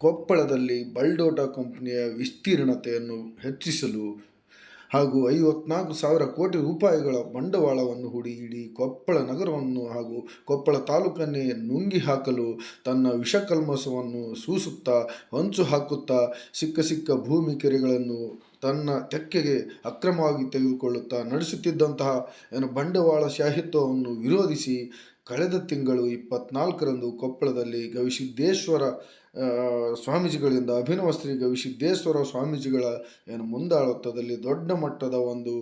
ಕೊಪ್ಪಳದಲ್ಲಿ ಬಲ್ಡೋಟ ಕಂಪನಿಯ ವಿಸ್ತೀರ್ಣತೆಯನ್ನು ಹೆಚ್ಚಿಸಲು ಹಾಗೂ ಐವತ್ನಾಲ್ಕು ಸಾವಿರ ಕೋಟಿ ರೂಪಾಯಿಗಳ ಬಂಡವಾಳವನ್ನು ಹೂಡಿ ಇಡೀ ಕೊಪ್ಪಳ ನಗರವನ್ನು ಹಾಗೂ ಕೊಪ್ಪಳ ತಾಲೂಕನ್ನೇ ನುಂಗಿ ಹಾಕಲು ತನ್ನ ವಿಷಕಲ್ಮಸವನ್ನು ಸೂಸುತ್ತಾ, ಹೊಂಚು ಹಾಕುತ್ತಾ, ಸಿಕ್ಕ ಸಿಕ್ಕ ಭೂಮಿ ಕೆರೆಗಳನ್ನು ತನ್ನ ತೆಕ್ಕೆಗೆ ಅಕ್ರಮವಾಗಿ ತೆಗೆದುಕೊಳ್ಳುತ್ತಾ ನಡೆಸುತ್ತಿದ್ದಂತಹ ಏನು ಬಂಡವಾಳ ಶಾಹಿತ್ವವನ್ನು ವಿರೋಧಿಸಿ ಕಳೆದ ತಿಂಗಳು ಇಪ್ಪತ್ನಾಲ್ಕರಂದು ಕೊಪ್ಪಳದಲ್ಲಿ ಗವಿಸಿದ್ದೇಶ್ವರ ಸ್ವಾಮೀಜಿಗಳಿಂದ ಅಭಿನವ ಶ್ರೀ ಗವಿಸಿದ್ದೇಶ್ವರ ಸ್ವಾಮೀಜಿಗಳ ಏನು ಮುಂದಾಳತ್ವದಲ್ಲಿ ದೊಡ್ಡ ಮಟ್ಟದ ಒಂದು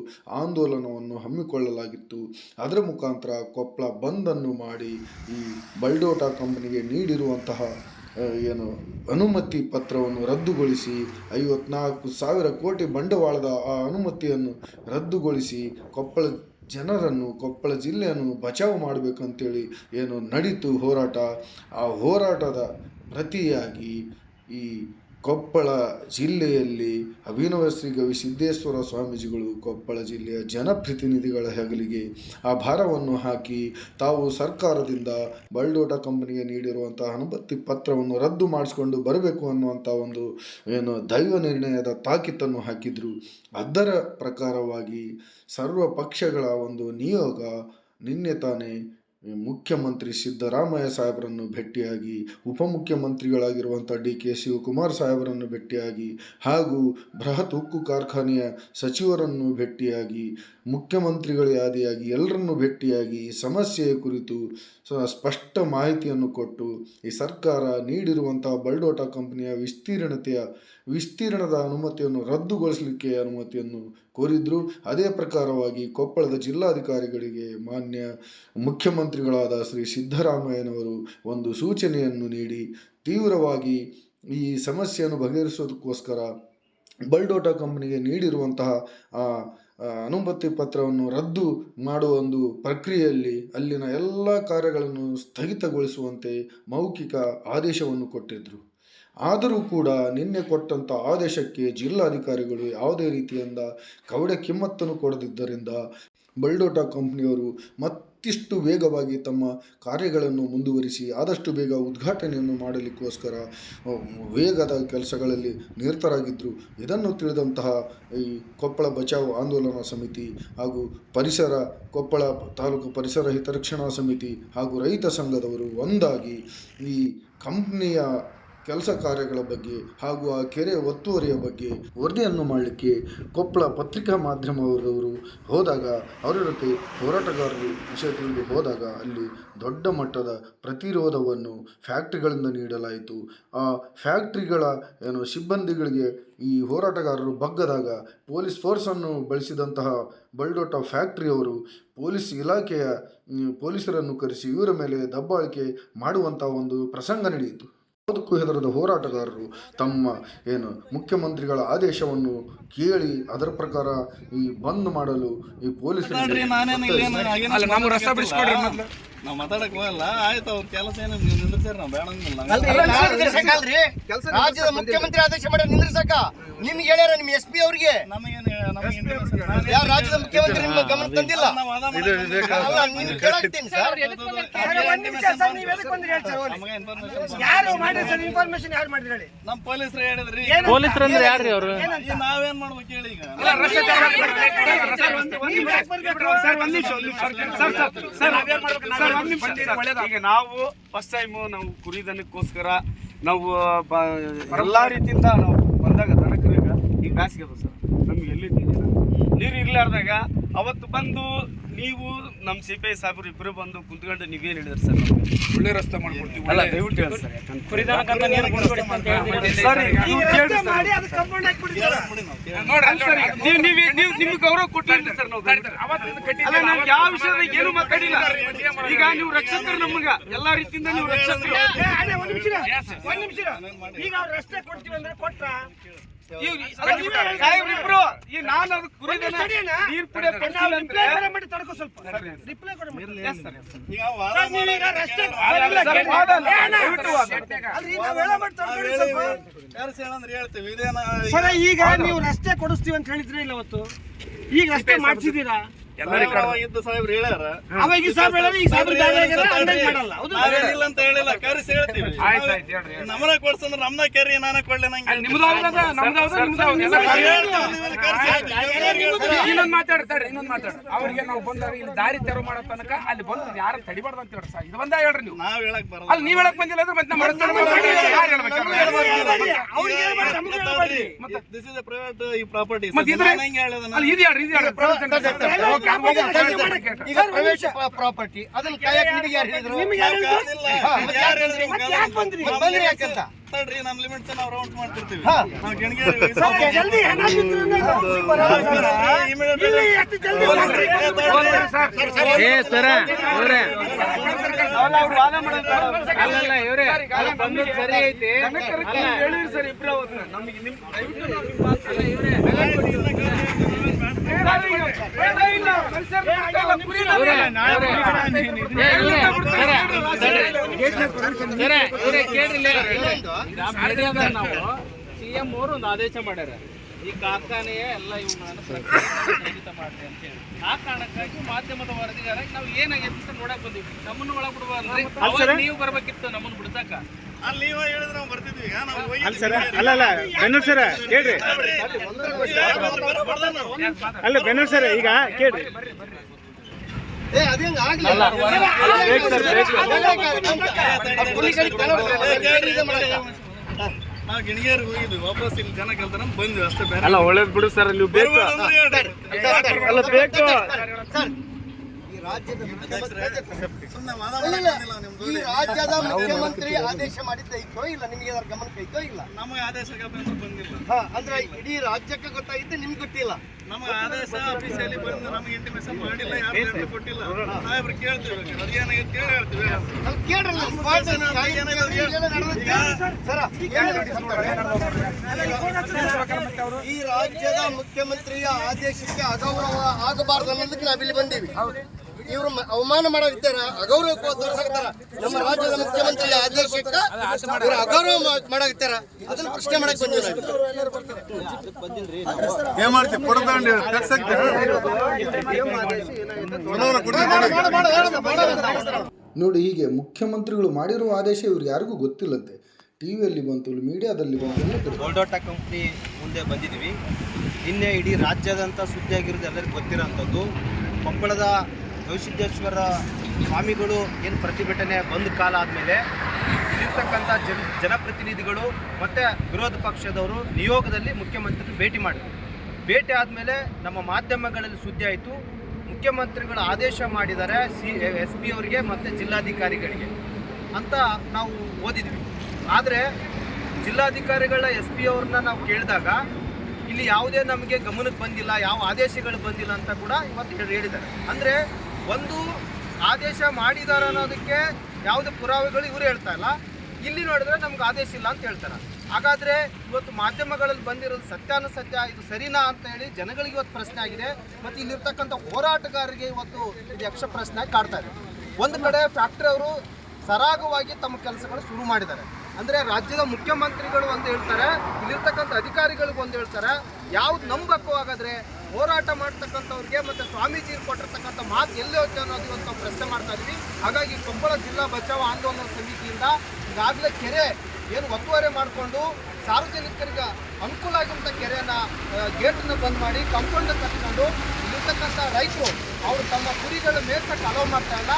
ಆಂದೋಲನವನ್ನು ಹಮ್ಮಿಕೊಳ್ಳಲಾಗಿತ್ತು. ಅದರ ಮುಖಾಂತರ ಕೊಪ್ಪಳ ಬಂದನ್ನು ಮಾಡಿ ಈ ಬಲ್ಡೋಟಾ ಕಂಪನಿಗೆ ನೀಡಿರುವಂತಹ ಏನು ಅನುಮತಿ ಪತ್ರವನ್ನು ರದ್ದುಗೊಳಿಸಿ, ಐವತ್ನಾಲ್ಕು ಸಾವಿರ ಕೋಟಿ ಬಂಡವಾಳದ ಆ ಅನುಮತಿಯನ್ನು ರದ್ದುಗೊಳಿಸಿ ಕೊಪ್ಪಳ ಜನರನ್ನು ಕೊಪ್ಪಳ ಜಿಲ್ಲೆಯನ್ನು ಬಚಾವು ಮಾಡಬೇಕಂತೇಳಿ ಏನು ನಡೀತು ಹೋರಾಟ ಆ ಹೋರಾಟದ ಪ್ರತಿಯಾಗಿ ಈ ಕೊಪ್ಪಳ ಜಿಲ್ಲೆಯಲ್ಲಿ ಅಭಿನವ ಶ್ರೀ ಗವಿಸಿದ್ದೇಶ್ವರ ಸ್ವಾಮೀಜಿಗಳು ಕೊಪ್ಪಳ ಜಿಲ್ಲೆಯ ಜನಪ್ರತಿನಿಧಿಗಳ ಹೆಗಲಿಗೆ ಆ ಭಾರವನ್ನು ಹಾಕಿ ತಾವು ಸರ್ಕಾರದಿಂದ ಬಲ್ಡೋಟ ಕಂಪನಿಗೆ ನೀಡಿರುವಂತಹ ಅನುಮತಿ ಪತ್ರವನ್ನು ರದ್ದು ಮಾಡಿಸಿಕೊಂಡು ಬರಬೇಕು ಅನ್ನುವಂಥ ಒಂದು, ಏನು, ದೈವ ನಿರ್ಣಯದ ತಾಕೀತನ್ನು ಹಾಕಿದರು. ಅದರ ಪ್ರಕಾರವಾಗಿ ಸರ್ವ ಪಕ್ಷಗಳ ಒಂದು ನಿಯೋಗ ನಿನ್ನೆ ತಾನೇ ಮುಖ್ಯಮಂತ್ರಿ ಸಿದ್ದರಾಮಯ್ಯ ಸಾಹೇಬರನ್ನು ಭೇಟಿಯಾಗಿ, ಉಪಮುಖ್ಯಮಂತ್ರಿಗಳಾಗಿರುವಂಥ ಡಿ ಕೆ ಶಿವಕುಮಾರ್ ಸಾಹೇಬರನ್ನು ಭೇಟಿಯಾಗಿ ಹಾಗೂ ಬೃಹತ್ ಉಕ್ಕು ಕಾರ್ಖಾನೆಯ ಸಚಿವರನ್ನು ಭೇಟಿಯಾಗಿ, ಮುಖ್ಯಮಂತ್ರಿಗಳ ಆದಿಯಾಗಿ ಎಲ್ಲರನ್ನು ಭೇಟಿಯಾಗಿ ಈ ಸಮಸ್ಯೆಯ ಕುರಿತು ಸ್ಪಷ್ಟ ಮಾಹಿತಿಯನ್ನು ಕೊಟ್ಟು, ಈ ಸರ್ಕಾರ ನೀಡಿರುವಂತಹ ಬಲ್ಡೋಟಾ ಕಂಪನಿಯ ವಿಸ್ತೀರ್ಣತೆಯ, ವಿಸ್ತೀರ್ಣದ ಅನುಮತಿಯನ್ನು ರದ್ದುಗೊಳಿಸಲಿಕ್ಕೆ ಅನುಮತಿಯನ್ನು ಕೋರಿದ್ರು. ಅದೇ ಪ್ರಕಾರವಾಗಿ ಕೊಪ್ಪಳದ ಜಿಲ್ಲಾಧಿಕಾರಿಗಳಿಗೆ ಮಾನ್ಯ ಮುಖ್ಯಮಂತ್ರಿಗಳಾದ ಶ್ರೀ ಸಿದ್ದರಾಮಯ್ಯನವರು ಒಂದು ಸೂಚನೆಯನ್ನು ನೀಡಿ, ತೀವ್ರವಾಗಿ ಈ ಸಮಸ್ಯೆಯನ್ನು ಬಗೆಹರಿಸೋದಕ್ಕೋಸ್ಕರ ಬಲ್ಡೋಟಾ ಕಂಪನಿಗೆ ನೀಡಿರುವಂತಹ ಆ ಅನುಮತಿ ಪತ್ರವನ್ನು ರದ್ದು ಮಾಡುವ ಒಂದು ಪ್ರಕ್ರಿಯೆಯಲ್ಲಿ ಅಲ್ಲಿನ ಎಲ್ಲ ಕಾರ್ಯಗಳನ್ನು ಸ್ಥಗಿತಗೊಳಿಸುವಂತೆ ಮೌಖಿಕ ಆದೇಶವನ್ನು ಕೊಟ್ಟಿದ್ದರು ಆದರೂ ಕೂಡ ನಿನ್ನೆ ಕೊಟ್ಟಂಥ ಆದೇಶಕ್ಕೆ ಜಿಲ್ಲಾಧಿಕಾರಿಗಳು ಯಾವುದೇ ರೀತಿಯಿಂದ ಕವಡೆ ಕಿಮ್ಮತ್ತನ್ನು ಕೊಡದಿದ್ದರಿಂದ ಬಲ್ಡೋಟಾ ಕಂಪ್ನಿಯವರು ಮತ್ತಿಷ್ಟು ವೇಗವಾಗಿ ತಮ್ಮ ಕಾರ್ಯಗಳನ್ನು ಮುಂದುವರಿಸಿ ಆದಷ್ಟು ಬೇಗ ಉದ್ಘಾಟನೆಯನ್ನು ಮಾಡಲಿಕ್ಕೋಸ್ಕರ ವೇಗದ ಕೆಲಸಗಳಲ್ಲಿ ನಿರತರಾಗಿದ್ದರು ಇದನ್ನು ತಿಳಿದಂತಹ ಈ ಕೊಪ್ಪಳ ಬಚಾವ್ ಆಂದೋಲನ ಸಮಿತಿ ಹಾಗೂ ಪರಿಸರ, ಕೊಪ್ಪಳ ತಾಲೂಕು ಪರಿಸರ ಹಿತರಕ್ಷಣಾ ಸಮಿತಿ ಹಾಗೂ ರೈತ ಸಂಘದವರು ಒಂದಾಗಿ ಈ ಕಂಪ್ನಿಯ ಕೆಲಸ ಕಾರ್ಯಗಳ ಬಗ್ಗೆ ಹಾಗೂ ಆ ಕೆರೆ ಒತ್ತುವರಿಯ ಬಗ್ಗೆ ವರದಿಯನ್ನು ಮಾಡಲಿಕ್ಕೆ ಕೊಪ್ಪಳ ಪತ್ರಿಕಾ ಮಾಧ್ಯಮದವರು ಹೋದಾಗ ಅವರ ಜೊತೆ ಹೋರಾಟಗಾರರು ವಿಷಯ ತಿಳಿದು ಹೋದಾಗ ಅಲ್ಲಿ ದೊಡ್ಡ ಮಟ್ಟದ ಪ್ರತಿರೋಧವನ್ನು ಫ್ಯಾಕ್ಟ್ರಿಗಳಿಂದ ನೀಡಲಾಯಿತು. ಆ ಫ್ಯಾಕ್ಟ್ರಿಗಳ ಏನು ಸಿಬ್ಬಂದಿಗಳಿಗೆ ಈ ಹೋರಾಟಗಾರರು ಬಗ್ಗದಾಗ ಪೊಲೀಸ್ ಫೋರ್ಸನ್ನು ಬಳಸಿದಂತಹ ಬಲ್ಡೋಟ ಫ್ಯಾಕ್ಟ್ರಿಯವರು ಪೊಲೀಸ್ ಇಲಾಖೆಯ, ಪೊಲೀಸರನ್ನು ಕರೆಸಿ ಇವರ ಮೇಲೆ ದಬ್ಬಾಳಿಕೆ ಮಾಡುವಂಥ ಒಂದು ಪ್ರಸಂಗ ನಡೆಯಿತು. ಯಾವುದಕ್ಕೂ ಹೆದರದ ಹೋರಾಟಗಾರರು ತಮ್ಮ ಏನು ಮುಖ್ಯಮಂತ್ರಿಗಳ ಆದೇಶವನ್ನು ಕೇಳಿ ಅದರ ಪ್ರಕಾರ ಈ ಬಂದ್ ಮಾಡಲು ಈ ಪೊಲೀಸ್ ನಾನೇನು ಅಲ್ಲ, ನಮ್ಗ್ ರಸ್ತೆ ಬಿಡಿಸ್ಕೊಡ್ರಿ ಮೊದ್ಲು. ನಾವ್ ಮಾತಾಡಕ್ ಹೋಗಲ್ಲ. ಆಯ್ತು ಅವ್ರ ಕೆಲಸ ಏನು? ನೀವು ನಿಂದ್ರಿಸ್ಯಾರ ನಾವ್ ಬೇಡ? ರಾಜ್ಯದ ಮುಖ್ಯಮಂತ್ರಿ ಆದೇಶ ಮಾಡಿ ನಿಂದ್ರಿಸಕ ನಿಮ್ಗೆ ಹೇಳ್ಯಾರ ನಿಮ್ ಎಸ್ ಪಿ ಅವ್ರಿಗೆ. ನಮಗೇನು ರಾಜ್ಯದ ಮುಖ್ಯಮಂತ್ರಿ ನಿಮ್ಮ ಗಮನ ತಂದಿಲ್ಲ? ಯಾರು ಮಾಡಿ ಸರ್ ಇನ್ಫಾರ್ಮೇಶನ್ ಯಾರು ಮಾಡಿದ್ರಿ ಹೇಳಿ? ಪೊಲೀಸರು ಹೇಳಿದ್ರಿ. ಪೊಲೀಸರು ಅಂದ್ರೆ ಯಾರ್ರಿ ಅವರು? ನಾವೇನ್ ಮಾಡ್ಬೇಕು ಹೇಳಿ ಈಗ? ಸರ್ ಒಂದ್ ನಿಮಿಷ ಒಂದ್ ನಿಮಿಷ. ಸರ್ ಸರ್ ಸರ್ ಸರ್ ಒಂದ್ ನಿಮಿಷ ಸರ್. ಈಗ ನಾವು ಫಸ್ಟ್ ಟೈಮ್ ನಾವು ಕುರಿದನಕ್ಕೋಸ್ಕರ ನಾವು ಎಲ್ಲಾ ರೀತಿಯಿಂದ ನಾವು ಬಂದಾಗ ಬ್ಯಾಸಿಗೆ ಅದು ಸರ್. ನಮ್ಗೆ ಎಲ್ಲಿ ನೀರು ಇರ್ಲಾರ್ದಾಗ ಅವತ್ತು ಬಂದು ನೀವು ನಮ್ಮ ಸಿ ಪಿ ಐ ಸಾಹೇಬರು ಇಬ್ಬರು ಬಂದು ಕುಂತ್ಕೊಂಡು ನೀವೇನು ಹೇಳಿದ್ರಿ ಸರ್ ಒಳ್ಳೆ ರಸ್ತೆ ಮಾಡ್ಕೊಡ್ತೀವಿ ಅಲ್ಲ ದಯವಿಟ್ಟು ಹೇಳಿ ಸರ್ ನೀವು ನೀವು ನೀವು ನೀವು ನಿಮ್ಗೆ ಗೌರವ ಕೊಟ್ಟಿಲ್ಲ ಸರ್ ನಾವು ಅಲ್ಲ ನಾವು ಯಾವ ವಿಷಯದಾಗ ಏನು ಮಾತಾಡಿಲ್ಲ. ಈಗ ನೀವು ರಕ್ಷಕರು ನಮ್ಗೆ ಎಲ್ಲಾ ರೀತಿಯಿಂದ ನೀವು ರಕ್ಷಕರು. ಏ, ಅದೇ ಒಂದ್ ನಿಮಿಷ ಇರು. ನಿಮಿಷ ಈಗ ರಸ್ತೆ ಕೊಡ್ತೀವಿ ಅಂದ್ರೆ ಕೊಟ್ರ? ಸಾಹೇಬ್ರಿಬ್ರು ಈ ನಾನು ಅದು ಕುರಿದನ ತಡಿಯೋಣ. ನೀರ್ ಕುಡಿಯೋ ಕೊಡ್ಸಿಲ್ಲ ಅಂದ್ರೆ ರಿಪ್ಲೈ ಬೇರೆ ಮಾಡಿ ತಡ್ಕೊ ಸ್ವಲ್ಪ. ರಿಪ್ಲೈ ಕೊಡ Yes, sir, ಈಗ ರಸ್ತೆ. ಅಲ್ರಿ ನಾವು ಹೇಳೋ ಮಾಡಿ ತಡ್ಕೊಳ್ಳಿ ಸ್ವಲ್ಪ. ಯಾರು ಹೇಳಂದ್ರೆ ಹೇಳ್ತೀವಿ ಇದೇನ ಸರ್ ಈಗ ನೀವು ರಸ್ತೆ ಕೊಡಿಸ್ತೀವಿ ಅಂತ ಹೇಳಿದ್ರೆ ಇಲ್ಲ ಅವತ್ತು? ಈಗ ರಸ್ತೆ ಮಾಡ್ಸಿದೀರಾ ಇದ್ದ ಸಾಹೇಬ್ರು ಹೇಳ್ಯಾರ ಅವಾಗ ಈ ಸಾಹೇಬ್ರು ಹೇಳಿದ್ರು, ಈ ಸಾಹೇಬ್ರು ಬೇರೆ ಆಗ್ಯಾರ, ಹಂಗಾಗಿ ಮಾಡಲ್ಲ. ಹೌದು? ನಾವೇನಿಲ್ಲ ಅಂತ ಹೇಳಿಲ್ಲ ಕರೆಸಿ ಹೇಳ್ತೀವಿ ಆಯ್ತು ಆಯ್ತು ಹೇಳ್ರಿ. ನಮ್ಮನ ಕೊಡ್ಸಂದ್ರೆ ನಮ್ನ ಕೆರಿ ನಾನ ಕೊಡ್ಲಿ ನಂಗೆ ಅಲ್ಲಿ ನಿಮ್ದು ಹೌದದ ನಮ್ದು ಹೌದದ ನಿಮ್ದು ಹೌದದ ಎಲ್ಲ ಕರೆಸಿ ಇನ್ನೊಂದು ಮಾತಾಡ್ತಾಡ್ರಿ ಇನ್ನೊಂದು ಮಾತಾಡ್ರಿ ಅವ್ರಿಗೆ ನಾವು ಬಂದಾಗ ಇಲ್ಲಿ ದಾರಿ ತೆರವು ಮಾಡೋ ತನಕ ಅಲ್ಲಿ ಬಂದು ಯಾರು ತಡಿಬಾರ್ದು ಅಂತ ಹೇಳ್ರಿ ಸರ್ ಇದು ಬಂದ ಹೇಳ್ರಿ ನೀವು ನಾವ್ ಹೇಳಕ್ ಬರಲ್ಲ ಅಲ್ಲಿ ನೀವ್ ಹೇಳಕ್ ಬಂದಿಲ್ಲ ಅಂದ್ರೆ ಮತ್ತೆ ನಮ್ಮ ಮಾತಾಡಿ, ಹೇಳ್ಬೇಕು? ಅವ್ರಿಗೆ ಹೇಳ್ಬೇಡಿ, ದಿಸ್ ಇಸ್ ಪ್ರೈವೇಟ್ ಈ ಪ್ರಾಪರ್ಟಿ ಮತ್ತೆ ಇದು ಹೇಳ್ರಿ ಇದು ಹೇಳ್ರಿ center ಈಗ ಪ್ರವೇಶ ಪ್ರಾಪರ್ಟಿ. ಅದನ್ನ ಕಾಯಕ್ ನಿಮಗೆ ಯಾರು ಹೇಳಿದ್ರು? ಬಂದ್ರಿ? ಯಾಕಂತ ತಡ್ರಿ ನಮ್ ಲಿಮಿಟ್ಸ್ ನಾವು ರೌಂಡ್ ಮಾಡ್ತಿರ್ತೀವಿ. ಹಾ. ನಾವು ಸರಿ ಐತಿ. ನಮಗೆ ನಿಮ್ ದಯವಿಟ್ಟು ನಾವು ಸಿಎಂ ಅವರು ಒಂದು ಆದೇಶ ಮಾಡ್ಯಾರ ಈ ಕಾರ್ಖಾನೆಯ ಎಲ್ಲ ಇವುಗಳನ್ನ ಸ್ಥಗಿತ ಮಾಡ್ರಿ ಅಂತ ಹೇಳಿ ಆ ಕಾರಣಕ್ಕಾಗಿ ಮಾಧ್ಯಮದ ವರದಿಗಾರಾಗಿ ನಾವು ಏನಾಗೈತೆ ಅಂತ ನೋಡಕ್ ಬಂದಿವಿ. ನಮ್ಮನ್ನು ಒಳಗ್ ಬಿಡುವ ನೀವು ಬರ್ಬೇಕಿತ್ತು ನಮ್ಮನ್ನು ಬಿಡ್ಸಕ. ಅಲ್ಲಿ ಸರ ನಾವು ಬರ್ತಿದ್ವಿ ಈಗ ನಾವು ಹೋಗಿ ಅಲ್ಲ ಅಲ್ಲ ಬೆನ್ನೂರ್ ಸರ ಕೇಳ್ರಿ ಅಲ್ಲ ಬೆನ್ನೂರ್ ಸರ ಈಗ ಕೇಳ್ರಿ ಏ ಅದೇಂಗ ಆಗ್ಲಿಲ್ಲ ನಾವು ಗಿಣಿಗೇರಿ ಹೋಗಿದ್ವಿ ವಾಪಸ್ ಇಲ್ಲಿ ಜನ ಕೇಳ್ತಾರ ಬಂದ್ವಿ ಅಷ್ಟೇ ಬೇರೆ ಅಲ್ಲ ಒಳ್ಳೇದ್ ಬಿಡು ಸರ್ ನೀವು ಬೇಕು ಅಲ್ಲ ಬೇಕು ರಾಜ್ಯದ ಮುಖ್ಯಮಂತ್ರಿ. ಈ ರಾಜ್ಯದ ಮುಖ್ಯಮಂತ್ರಿ ಆದೇಶ ಮಾಡಿದ್ದೈತೋ ಇಲ್ಲ ನಿಮಗೆ ಅದರ ಗಮನಕ್ಕೆ ಐತೋ ಇಲ್ಲ? ನಮಗೆ ಆದೇಶ ಬಂದ್ರೆ ಬಂದಿಲ್ಲ. ಹಾ ಅಂದ್ರೆ ಇಡೀ ರಾಜ್ಯಕ್ಕೆ ಗೊತ್ತಾಗಿದ್ದು ನಿಮ್ಗೆ ಗೊತ್ತಿಲ್ಲ. ನಮಗೆ ಆದೇಶ ಆಫೀಸಲ್ಲಿ ಬಂದು ನಮಗೆ ಇಂಟಿಮೇಷನ್ ಮಾಡಿಲ್ಲ ಯಾರು ಕೊಟ್ಟಿಲ್ಲ. ಸಾಹೇಬ್ರು ಕೇಳ್ತೀವಿ ಅದೇನಾಗಿದೆ ಕೇಳಿ ಹೇಳ್ತೀವಿ ಕೇಳ್ರಲ್ಲ, ಸ್ಪಾಟ್. ಈ ರಾಜ್ಯದ ಮುಖ್ಯಮಂತ್ರಿಯ ಆದೇಶಕ್ಕೆ ಅಗೌರವ ಆಗಬಾರ್ದು ಅನ್ನೋದಕ್ಕೆ ನಾವಿಲ್ಲಿ ಬಂದೀವಿ. ಇವರು ಅವಮಾನ ಮಾಡೋದಿದ್ದಾರ ಅಗೌರವ ತೋರ್ಸಾಕತ್ತಾರ. ನಮ್ಮ ರಾಜ್ಯದ ಮುಖ್ಯಮಂತ್ರಿ ಆದೇಶಕ್ಕೆ ಇವರು ಅಗೌರವ ಮಾಡಾಕತ್ತಾರ. ಅದನ್ನ ಪ್ರಶ್ನೆ ಮಾಡಕ್ ಏನ್ ಮಾಡ್ತೀವಿ ನೋಡಿ ಹೀಗೆ ಮುಖ್ಯಮಂತ್ರಿಗಳು ಮಾಡಿರುವ ಆದೇಶ ಇವ್ರು ಯಾರಿಗೂ ಗೊತ್ತಿಲ್ಲಂತೆ. ಟಿವಿಯಲ್ಲಿ ಬಂತು ಮೀಡಿಯಾದಲ್ಲಿ ಬಂತು. ಕಂಪ್ನಿ ಮುಂದೆ ಬಂದಿದ್ದೀವಿ. ನಿನ್ನೆ ಇಡೀ ರಾಜ್ಯದಂತ ಸುದ್ದಿಯಾಗಿರೋದು ಎಲ್ಲರಿಗೂ ಗೊತ್ತಿರೋಂಥದ್ದು. ಕೊಪ್ಪಳದ ಗವಿಸಿದ್ದೇಶ್ವರ ಸ್ವಾಮಿಗಳು ಏನು ಪ್ರತಿಭಟನೆ ಬಂದ ಕಾಲ ಆದಮೇಲೆ ಇಲ್ಲಿರ್ತಕ್ಕಂಥ ಜನ ಜನಪ್ರತಿನಿಧಿಗಳು ಮತ್ತು ವಿರೋಧ ಪಕ್ಷದವರು ನಿಯೋಗದಲ್ಲಿ ಮುಖ್ಯಮಂತ್ರಿ ಭೇಟಿ ಮಾಡಿದರು. ಭೇಟಿ ಆದಮೇಲೆ ನಮ್ಮ ಮಾಧ್ಯಮಗಳಲ್ಲಿ ಸುದ್ದಿ ಆಯಿತು. ಮುಖ್ಯಮಂತ್ರಿಗಳು ಆದೇಶ ಮಾಡಿದ್ದಾರೆ ಸಿ ಎಸ್ ಪಿ ಅವರಿಗೆ ಮತ್ತು ಜಿಲ್ಲಾಧಿಕಾರಿಗಳಿಗೆ ಅಂತ ನಾವು ಓದಿದ್ವಿ. ಆದರೆ ಜಿಲ್ಲಾಧಿಕಾರಿಗಳ ಎಸ್ ಪಿ ಅವ್ರನ್ನ ನಾವು ಕೇಳಿದಾಗ ಇಲ್ಲಿ ಯಾವುದೇ ನಮಗೆ ಗಮನಕ್ಕೆ ಬಂದಿಲ್ಲ, ಯಾವ ಆದೇಶಗಳು ಬಂದಿಲ್ಲ ಅಂತ ಕೂಡ ಇವತ್ತು ಹೇಳಿ- ಹೇಳಿದ್ದಾರೆ. ಅಂದರೆ ಒಂದು ಆದೇಶ ಮಾಡಿದಾರ ಅನ್ನೋದಕ್ಕೆ ಯಾವುದೇ ಪುರಾವೆಗಳು ಇವರು ಹೇಳ್ತಾ ಇಲ್ಲ. ಇಲ್ಲಿ ನೋಡಿದ್ರೆ ನಮ್ಗೆ ಆದೇಶ ಇಲ್ಲ ಅಂತ ಹೇಳ್ತಾರೆ. ಹಾಗಾದರೆ ಇವತ್ತು ಮಾಧ್ಯಮಗಳಲ್ಲಿ ಬಂದಿರೋದು ಸತ್ಯಾನುಸತ್ಯ ಇದು ಸರಿನಾ ಅಂತ ಹೇಳಿ ಜನಗಳಿಗೆ ಇವತ್ತು ಪ್ರಶ್ನೆ ಆಗಿದೆ. ಮತ್ತು ಇಲ್ಲಿರ್ತಕ್ಕಂಥ ಹೋರಾಟಗಾರರಿಗೆ ಇವತ್ತು ಇದು ಯಕ್ಷ ಪ್ರಶ್ನೆ ಕಾಡ್ತಾ ಇದೆ. ಒಂದು ಕಡೆ ಫ್ಯಾಕ್ಟ್ರಿ ಅವರು ಸರಾಗವಾಗಿ ತಮ್ಮ ಕೆಲಸಗಳು ಶುರು ಮಾಡಿದ್ದಾರೆ. ಅಂದರೆ ರಾಜ್ಯದ ಮುಖ್ಯಮಂತ್ರಿಗಳು ಒಂದು ಹೇಳ್ತಾರೆ, ಇಲ್ಲಿರ್ತಕ್ಕಂಥ ಅಧಿಕಾರಿಗಳಿಗೆ ಒಂದು ಹೇಳ್ತಾರೆ, ಯಾವ್ದು ನಂಬಕ್ಕೂ ಹಾಗಾದ್ರೆ ಹೋರಾಟ ಮಾಡ್ತಕ್ಕಂಥವ್ರಿಗೆ ಮತ್ತು ಸ್ವಾಮೀಜಿ ಕೊಟ್ಟಿರ್ತಕ್ಕಂಥ ಮಾತು ಎಲ್ಲಿ ಹೋಗ್ತೇವೆ ಅನ್ನೋದು ಇವತ್ತು ನಾವು ಪ್ರಶ್ನೆ ಮಾಡ್ತಾ ಇದ್ವಿ ಹಾಗಾಗಿ ಕೊಪ್ಪಳ ಜಿಲ್ಲಾ ಬಚಾವ್ ಆಂದೋಲನ ಸಮಿತಿಯಿಂದ ಈಗಾಗಲೇ ಕೆರೆ ಏನು ಒತ್ತುವರಿ ಮಾಡಿಕೊಂಡು ಸಾರ್ವಜನಿಕರಿಗೆ ಅನುಕೂಲ ಆಗಿರುವಂಥ ಕೆರೆಯನ್ನ ಗೇಟನ್ನು ಬಂದ್ ಮಾಡಿ ಕಂಪೌಂಡ್ ಕಟ್ಕೊಂಡು ಇರ್ತಕ್ಕಂಥ ರೈತರು ಅವರು ತಮ್ಮ ಕುರಿಗಳ ಮೇಯ್ಸಕ್ಕೆ ಅಲೋ ಮಾಡ್ತಾ ಇಲ್ಲ.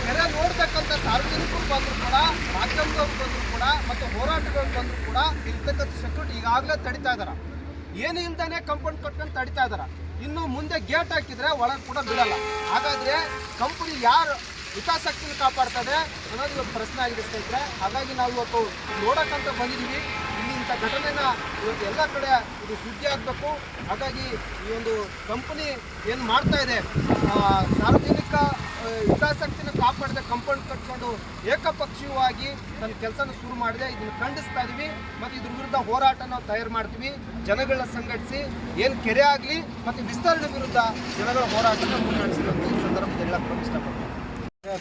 ಕೆರೆ ನೋಡ್ತಕ್ಕಂಥ ಸಾರ್ವಜನಿಕರು ಬಂದರೂ ಕೂಡ, ಮಾಧ್ಯಮದವ್ರು ಬಂದರೂ ಕೂಡ, ಮತ್ತು ಹೋರಾಟಗಳು ಬಂದರೂ ಕೂಡ ಇರ್ತಕ್ಕಂಥ ಸೆಕ್ಯೂರಿಟಿ ಈಗಾಗಲೇ ತಡಿತಾ ಇದಾರ. ಏನು ಇಲ್ದಾನೆ ಕಂಪೌಂಡ್ ಕಟ್ಕೊಂಡು ತಡಿತಾ ಇದಾರ. ಇನ್ನು ಮುಂದೆ ಗೇಟ್ ಹಾಕಿದ್ರೆ ಒಳಗೆ ಕೂಡ ಬಿಡಲ್ಲ. ಹಾಗಾದ್ರೆ ಕಂಪನಿ ಯಾರು ಹಿತಾಸಕ್ತಿನ ಕಾಪಾಡ್ತದೆ ಅನ್ನೋದು ಇವತ್ತು ಪ್ರಶ್ನೆ ಆಗಿದೆ ಸ್ನೇಹಿತರೆ. ಹಾಗಾಗಿ ನಾವು ಇವತ್ತು ನೋಡಕ್ಕಂತ ಬಂದಿದ್ದೀವಿ ಇಂಥ ಘಟನೆನ ಇವತ್ತು ಎಲ್ಲ ಕಡೆ ಇದು ಸುದ್ದಿ ಆಗಬೇಕು. ಹಾಗಾಗಿ ಈ ಒಂದು ಕಂಪನಿ ಏನು ಮಾಡ್ತಾ ಇದೆ ಸಾರ್ವಜನಿಕ ಹಿತಾಸಕ್ತಿನ ಕಾಪಾಡದೆ ಕಂಪೌಂಡ್ ಕಟ್ಕೊಂಡು ಏಕಪಕ್ಷೀಯವಾಗಿ ತನ್ನ ಕೆಲಸನ ಶುರು ಮಾಡಿದೆ. ಇದನ್ನು ಖಂಡಿಸ್ತಾ ಇದ್ದೀವಿ ಮತ್ತು ಇದ್ರ ವಿರುದ್ಧ ಹೋರಾಟ ನಾವು ತಯಾರು ಮಾಡ್ತೀವಿ. ಜನಗಳನ್ನ ಸಂಘಟಿಸಿ ಏನು ಕೆರೆ ಆಗಲಿ ಮತ್ತು ವಿಸ್ತರಣೆ ವಿರುದ್ಧ ಜನಗಳ ಹೋರಾಟನ ಮುನ್ನಡೆಸಿದಂತ ಈ ಸಂದರ್ಭದಲ್ಲಿ ಹೇಳಕ್ಕೆ ಇಷ್ಟಪಡ್ತೀನಿ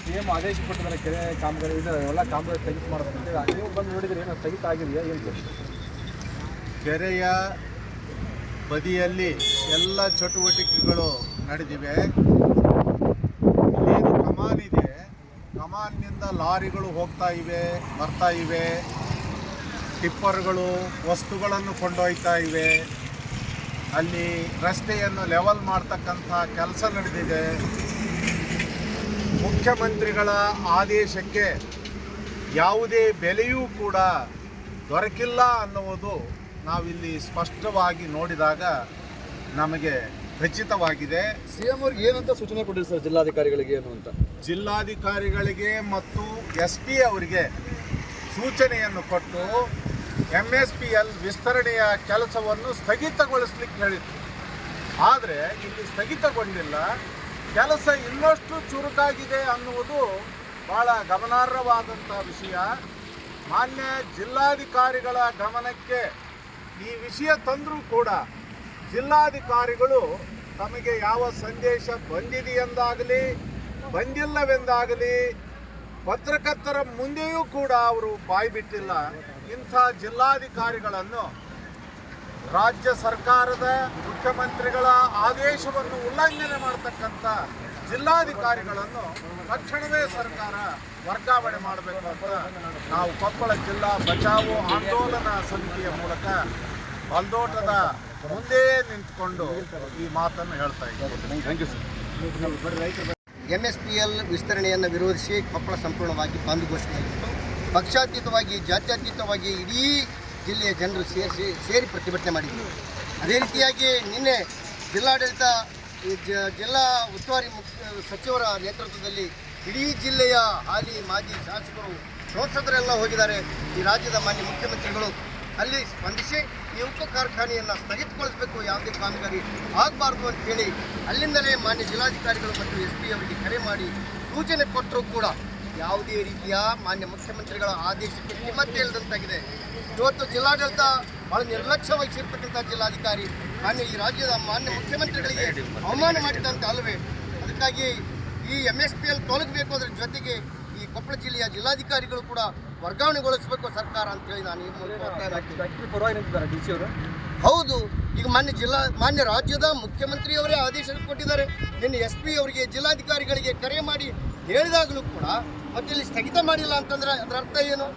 ಸಿಎಂ ಆದೇಶ ಕೊಟ್ಟಿದ್ದಾರೆ, ಕೆರೆ ಕಾಮಗಾರಿ ಎಲ್ಲ ಕಾಮಗಾರಿ ಸ್ಥಗಿತ ಮಾಡೋದು ನೀವು ಬಂದು ನೋಡಿದ್ರೆ ಏನೋ ಸ್ಥಗಿತ ಆಗಿದೆಯಾ, ಏನು ಕೆರೆಯ ಬದಿಯಲ್ಲಿ ಎಲ್ಲ ಚಟುವಟಿಕೆಗಳು ನಡೆದಿವೆ. ಇಲ್ಲೇನು ಕಮಾನ್ ಇದೆ. ಲಾರಿಗಳು ಹೋಗ್ತಾ ಇವೆ, ಬರ್ತಾ ಇವೆ. ಟಿಪ್ಪರ್ಗಳು, ವಸ್ತುಗಳನ್ನು ಕೊಂಡೊಯ್ತಾ ಇವೆ. ಅಲ್ಲಿ ರಸ್ತೆಯನ್ನು ಲೆವೆಲ್ ಮಾಡ್ತಕ್ಕಂಥ ಕೆಲಸ ನಡೆದಿದೆ. ಮುಖ್ಯಮಂತ್ರಿಗಳ ಆದೇಶಕ್ಕೆ ಯಾವುದೇ ಬೆಲೆಯೂ ಕೂಡ ದೊರಕಿಲ್ಲ ಅನ್ನುವುದು ನಾವಿಲ್ಲಿ ಸ್ಪಷ್ಟವಾಗಿ ನೋಡಿದಾಗ ನಮಗೆ ಖಚಿತವಾಗಿದೆ. ಸಿಎಂ ಅವ್ರಿಗೆ ಏನಂತ ಸೂಚನೆ ಕೊಟ್ಟಿರಿ ಸರ್ ಜಿಲ್ಲಾಧಿಕಾರಿಗಳಿಗೆ ಏನು ಅಂತ? ಜಿಲ್ಲಾಧಿಕಾರಿಗಳಿಗೆ ಮತ್ತು ಎಸ್ ಪಿ ಅವರಿಗೆ ಸೂಚನೆಯನ್ನು ಕೊಟ್ಟು ಎಂ ಎಸ್ ಪಿ ಎಲ್ ವಿಸ್ತರಣೆಯ ಕೆಲಸವನ್ನು ಸ್ಥಗಿತಗೊಳಿಸ್ಲಿಕ್ಕೆ ಹೇಳಿತ್ತು ಆದರೆ ಇಲ್ಲಿ ಸ್ಥಗಿತಗೊಂಡಿಲ್ಲ. ಕೆಲಸ ಇನ್ನಷ್ಟು ಚುರುಕಾಗಿದೆ ಅನ್ನುವುದು ಬಹಳ ಗಮನಾರ್ಹವಾದಂಥ ವಿಷಯ. ಮಾನ್ಯ ಜಿಲ್ಲಾಧಿಕಾರಿಗಳ ಗಮನಕ್ಕೆ ಈ ವಿಷಯ ತಂದರೂ ಕೂಡ ಜಿಲ್ಲಾಧಿಕಾರಿಗಳು ತಮಗೆ ಯಾವ ಸಂದೇಶ ಬಂದಿದೆಯೆಂದಾಗಲಿ, ಬಂದಿಲ್ಲವೆಂದಾಗಲಿ, ಪತ್ರಕರ್ತರ ಮುಂದೆಯೂ ಕೂಡ ಅವರು ಬಾಯ್ಬಿಟ್ಟಿಲ್ಲ. ಇಂಥ ಜಿಲ್ಲಾಧಿಕಾರಿಗಳನ್ನು ರಾಜ್ಯ ಸರ್ಕಾರದ ಮುಖ್ಯಮಂತ್ರಿಗಳ ಆದೇಶವನ್ನು ಉಲ್ಲಂಘನೆ ಮಾಡತಕ್ಕಂಥ ಜಿಲ್ಲಾಧಿಕಾರಿಗಳನ್ನು ತಕ್ಷಣವೇ ಸರ್ಕಾರ ವರ್ಗಾವಣೆ ಮಾಡಬೇಕು ಅಂತ ನಾವು ಕೊಪ್ಪಳ ಜಿಲ್ಲಾ ಬಚಾವು ಆಂದೋಲನ ಸಮಿತಿಯ ಮೂಲಕ ಬಲ್ದೋಟದ ಮುಂದೆ ನಿಂತ್ಕೊಂಡು ಈ ಮಾತನ್ನು ಹೇಳ್ತಾ ಇದ್ದೀವಿ. Thank you sir M S P L ವಿಸ್ತರಣೆಯನ್ನು ವಿರೋಧಿಸಿ ಕೊಪ್ಪಳ ಸಂಪೂರ್ಣವಾಗಿ ಬಂದ್ ಘೋಷಣೆಯಾಗಿತ್ತು ಪಕ್ಷಾತೀತವಾಗಿ ಜಾತ್ಯತೀತವಾಗಿ ಇಡೀ ಜಿಲ್ಲೆಯ ಜನರು ಸೇರಿಸಿ, ಸೇರಿ ಪ್ರತಿಭಟನೆ ಮಾಡಿದರು. ಅದೇ ರೀತಿಯಾಗಿ ನಿನ್ನೆ ಜಿಲ್ಲಾಡಳಿತ ಜಿಲ್ಲಾ ಉಸ್ತುವಾರಿ ಸಚಿವರ ನೇತೃತ್ವದಲ್ಲಿ ಇಡೀ ಜಿಲ್ಲೆಯ ಹಾಲಿ ಮಾಜಿ ಶಾಸಕರು ಸಂಸದರೆಲ್ಲ ಹೋಗಿದ್ದಾರೆ. ಈ ರಾಜ್ಯದ ಮಾನ್ಯ ಮುಖ್ಯಮಂತ್ರಿಗಳು ಅಲ್ಲಿ ಸ್ಪಂದಿಸಿ ಈ ಉಕ್ಕು ಕಾರ್ಖಾನೆಯನ್ನು ಸ್ಥಗಿತಗೊಳಿಸಬೇಕು, ಯಾವುದೇ ಕಾಮಗಾರಿ ಆಗಬಾರ್ದು ಅಂತ ಹೇಳಿ ಅಲ್ಲಿಂದಲೇ ಮಾನ್ಯ ಜಿಲ್ಲಾಧಿಕಾರಿಗಳು ಮತ್ತು ಎಸ್ ಪಿ ಅವರಿಗೆ ಕರೆ ಮಾಡಿ ಸೂಚನೆ ಕೊಟ್ಟರೂ ಕೂಡ ಯಾವುದೇ ರೀತಿಯ ಮಾನ್ಯ ಮುಖ್ಯಮಂತ್ರಿಗಳ ಆದೇಶಕ್ಕೆ ಕಿಮ್ಮತ್ತೆ ಇಲ್ಲದಂತಾಗಿದೆ. ಇವತ್ತು ಜಿಲ್ಲಾಡಳಿತ ಬಹಳ ನಿರ್ಲಕ್ಷ್ಯ ವಹಿಸಿರ್ತಕ್ಕಂಥ ಜಿಲ್ಲಾಧಿಕಾರಿ ಮಾನ್ಯ ಈ ರಾಜ್ಯದ ಮಾನ್ಯ ಮುಖ್ಯಮಂತ್ರಿಗಳಿಗೆ ಅವಮಾನ ಮಾಡಿದಂಥ ಅಲ್ಲವೇ? ಅದಕ್ಕಾಗಿ ಈ ಎಂ ಎಸ್ ಪಿ ಎಲ್ ತೊಲಗಬೇಕು ಅದರ ಜೊತೆಗೆ ಈ ಕೊಪ್ಪಳ ಜಿಲ್ಲೆಯ ಜಿಲ್ಲಾಧಿಕಾರಿಗಳು ಕೂಡ ವರ್ಗಾವಣೆಗೊಳಿಸಬೇಕು ಸರ್ಕಾರ ಅಂತ ಹೇಳಿ ನಾನು ಈ ಮೂಲಕ ಹೌದು ಈಗ ಮಾನ್ಯ ಜಿಲ್ಲಾ ಮಾನ್ಯ ರಾಜ್ಯದ ಮುಖ್ಯಮಂತ್ರಿಯವರೇ ಆದೇಶ ಕೊಟ್ಟಿದ್ದಾರೆ. ನಿನ್ನೆ ಎಸ್ ಪಿ ಅವರಿಗೆ ಜಿಲ್ಲಾಧಿಕಾರಿಗಳಿಗೆ ಕರೆ ಮಾಡಿ ಹೇಳಿದಾಗಲೂ ಕೂಡ ಮತ್ತೆ ಇಲ್ಲಿ ಸ್ಥಗಿತ ಮಾಡಿಲ್ಲ ಅಂತಂದ್ರೆ ಅದರ ಅರ್ಥ ಏನು?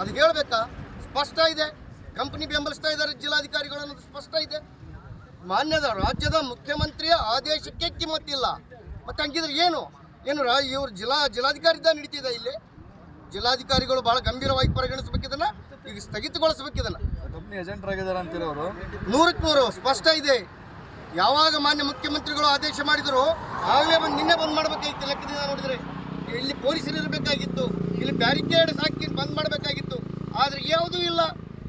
ಅದು ಹೇಳಬೇಕಾ? ಸ್ಪಷ್ಟ ಇದೆ. ಕಂಪನಿ ಬೆಂಬಲಿಸ್ತಾ ಇದ್ದಾರೆ ಜಿಲ್ಲಾಧಿಕಾರಿಗಳು ಅನ್ನೋದು ಸ್ಪಷ್ಟ ಇದೆ. ಮಾನ್ಯದ ರಾಜ್ಯದ ಮುಖ್ಯಮಂತ್ರಿಯ ಆದೇಶಕ್ಕೆ ಕಿಮ್ಮತ್ತಿಲ್ಲ. ಮತ್ತೆ ಹಂಗಿದ್ರೆ ಏನು? ಏನು ರಾ ಇವರು ಜಿಲ್ಲಾ ಜಿಲ್ಲಾಧಿಕಾರಿದ ನಡೀತಿದೆ ಇಲ್ಲಿ. ಜಿಲ್ಲಾಧಿಕಾರಿಗಳು ಬಹಳ ಗಂಭೀರವಾಗಿ ಪರಿಗಣಿಸಬೇಕಿದನ್ನ ಈಗ ಸ್ಥಗಿತಗೊಳಿಸಬೇಕಿದನ್ನ ನೂರಕ್ಕೆ ನೂರು ಸ್ಪಷ್ಟ ಇದೆ. ಯಾವಾಗ ಮಾನ್ಯ ಮುಖ್ಯಮಂತ್ರಿಗಳು ಆದೇಶ ಮಾಡಿದ್ರು ಆಗಲೇ ಬಂದು ನಿನ್ನೆ ಬಂದ್ ಮಾಡಬೇಕಾಗಿತ್ತು. ಲೆಕ್ಕದಿಂದ ನೋಡಿದ್ರೆ ಇಲ್ಲಿ ಪೊಲೀಸರು ಇರಬೇಕಾಗಿತ್ತು. ಇಲ್ಲಿ ಬ್ಯಾರಿಕೇಡ್ ಹಾಕಿ ಬಂದ್ ಮಾಡಬೇಕಾಗಿತ್ತು. ಆದ್ರೆ ಯಾವುದೂ ಇಲ್ಲ.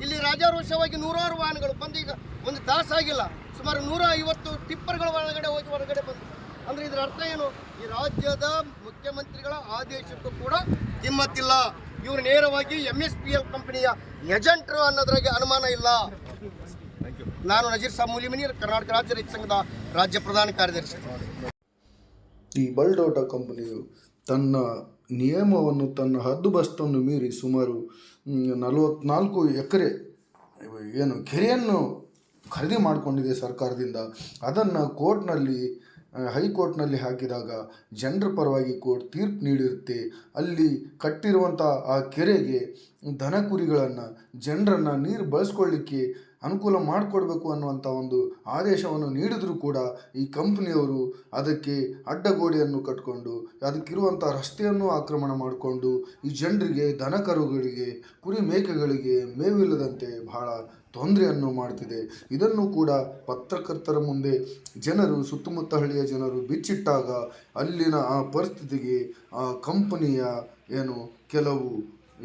ಇಲ್ಲಿ ರಾಜಾರೋಷವಾಗಿ ನೂರಾರು ವಾಹನಗಳು ಬಂದು ಈಗ ಒಂದು ತಾಸಾಗಿಲ್ಲ ಸುಮಾರು ನೂರ ಐವತ್ತು ಟಿಪ್ಪರ್ಗಳು ಒಳಗಡೆ ಹೋಗಿ ಹೊರಗಡೆ ಬಂದು. ಅಂದ್ರೆ ಇದರ ಅರ್ಥ ಏನು? ಈ ರಾಜ್ಯದ ಮುಖ್ಯಮಂತ್ರಿಗಳ ಆದೇಶಕ್ಕೂ ಕೂಡ ಕಿಮ್ಮತ್ತಿಲ್ಲ ಇವರು ನೇರವಾಗಿ ಎಂ ಎಸ್ ಪಿ ಎಲ್ ಕಂಪನಿಯ ಏಜೆಂಟ್ರು ಅನ್ನೋದ್ರಾಗೆ ಅನುಮಾನ ಇಲ್ಲ. ನಾನು ನಜೀರ್ ಸಾಬ್ ಮೂಲಿಮನಿ, ಕರ್ನಾಟಕ ರಾಜ್ಯ ರೈತ ಸಂಘದ ರಾಜ್ಯ ಪ್ರಧಾನ ಕಾರ್ಯದರ್ಶಿ. ಈ ಬಲ್ಡೋಟ ಕಂಪನಿಯು ತನ್ನ ನಿಯಮವನ್ನು, ತನ್ನ ಹದ್ದುಬಸ್ತನ್ನು ಮೀರಿ ಸುಮಾರು ನಲವತ್ನಾಲ್ಕು ಎಕರೆ ಏನು ಕೆರೆಯನ್ನು ಖರೀದಿ ಮಾಡಿಕೊಂಡಿದೆ ಸರ್ಕಾರದಿಂದ. ಅದನ್ನು ಕೋರ್ಟ್ನಲ್ಲಿ, ಹೈಕೋರ್ಟ್ನಲ್ಲಿ ಹಾಕಿದಾಗ ಜನರ ಪರವಾಗಿ ಕೋರ್ಟ್ ತೀರ್ಪು ನೀಡಿರುತ್ತೆ. ಅಲ್ಲಿ ಕಟ್ಟಿರುವಂಥ ಆ ಕೆರೆಗೆ ದನ ಕುರಿಗಳನ್ನು ಜನರನ್ನು ನೀರು ಬಳಸ್ಕೊಳ್ಳಿಕ್ಕೆ ಅನುಕೂಲ ಮಾಡಿಕೊಡ್ಬೇಕು ಅನ್ನುವಂಥ ಒಂದು ಆದೇಶವನ್ನು ನೀಡಿದರೂ ಕೂಡ ಈ ಕಂಪ್ನಿಯವರು ಅದಕ್ಕೆ ಅಡ್ಡಗೋಡೆಯನ್ನು ಕಟ್ಕೊಂಡು ಅದಕ್ಕಿರುವಂಥ ರಸ್ತೆಯನ್ನು ಆಕ್ರಮಣ ಮಾಡಿಕೊಂಡು, ಈ ಜನರಿಗೆ ದನ ಕರುಗಳಿಗೆ ಕುರಿ ಮೇಕೆಗಳಿಗೆ ಮೇವಿಲ್ಲದಂತೆ ಬಹಳ ತೊಂದರೆಯನ್ನು ಮಾಡ್ತಿದೆ. ಇದನ್ನು ಕೂಡ ಪತ್ರಕರ್ತರ ಮುಂದೆ ಜನರು ಸುತ್ತಮುತ್ತ ಹಳ್ಳಿಯ ಜನರು ಬಿಚ್ಚಿಟ್ಟಾಗ ಅಲ್ಲಿನ ಆ ಪರಿಸ್ಥಿತಿಗೆ ಆ ಕಂಪನಿಯ ಏನು ಕೆಲವು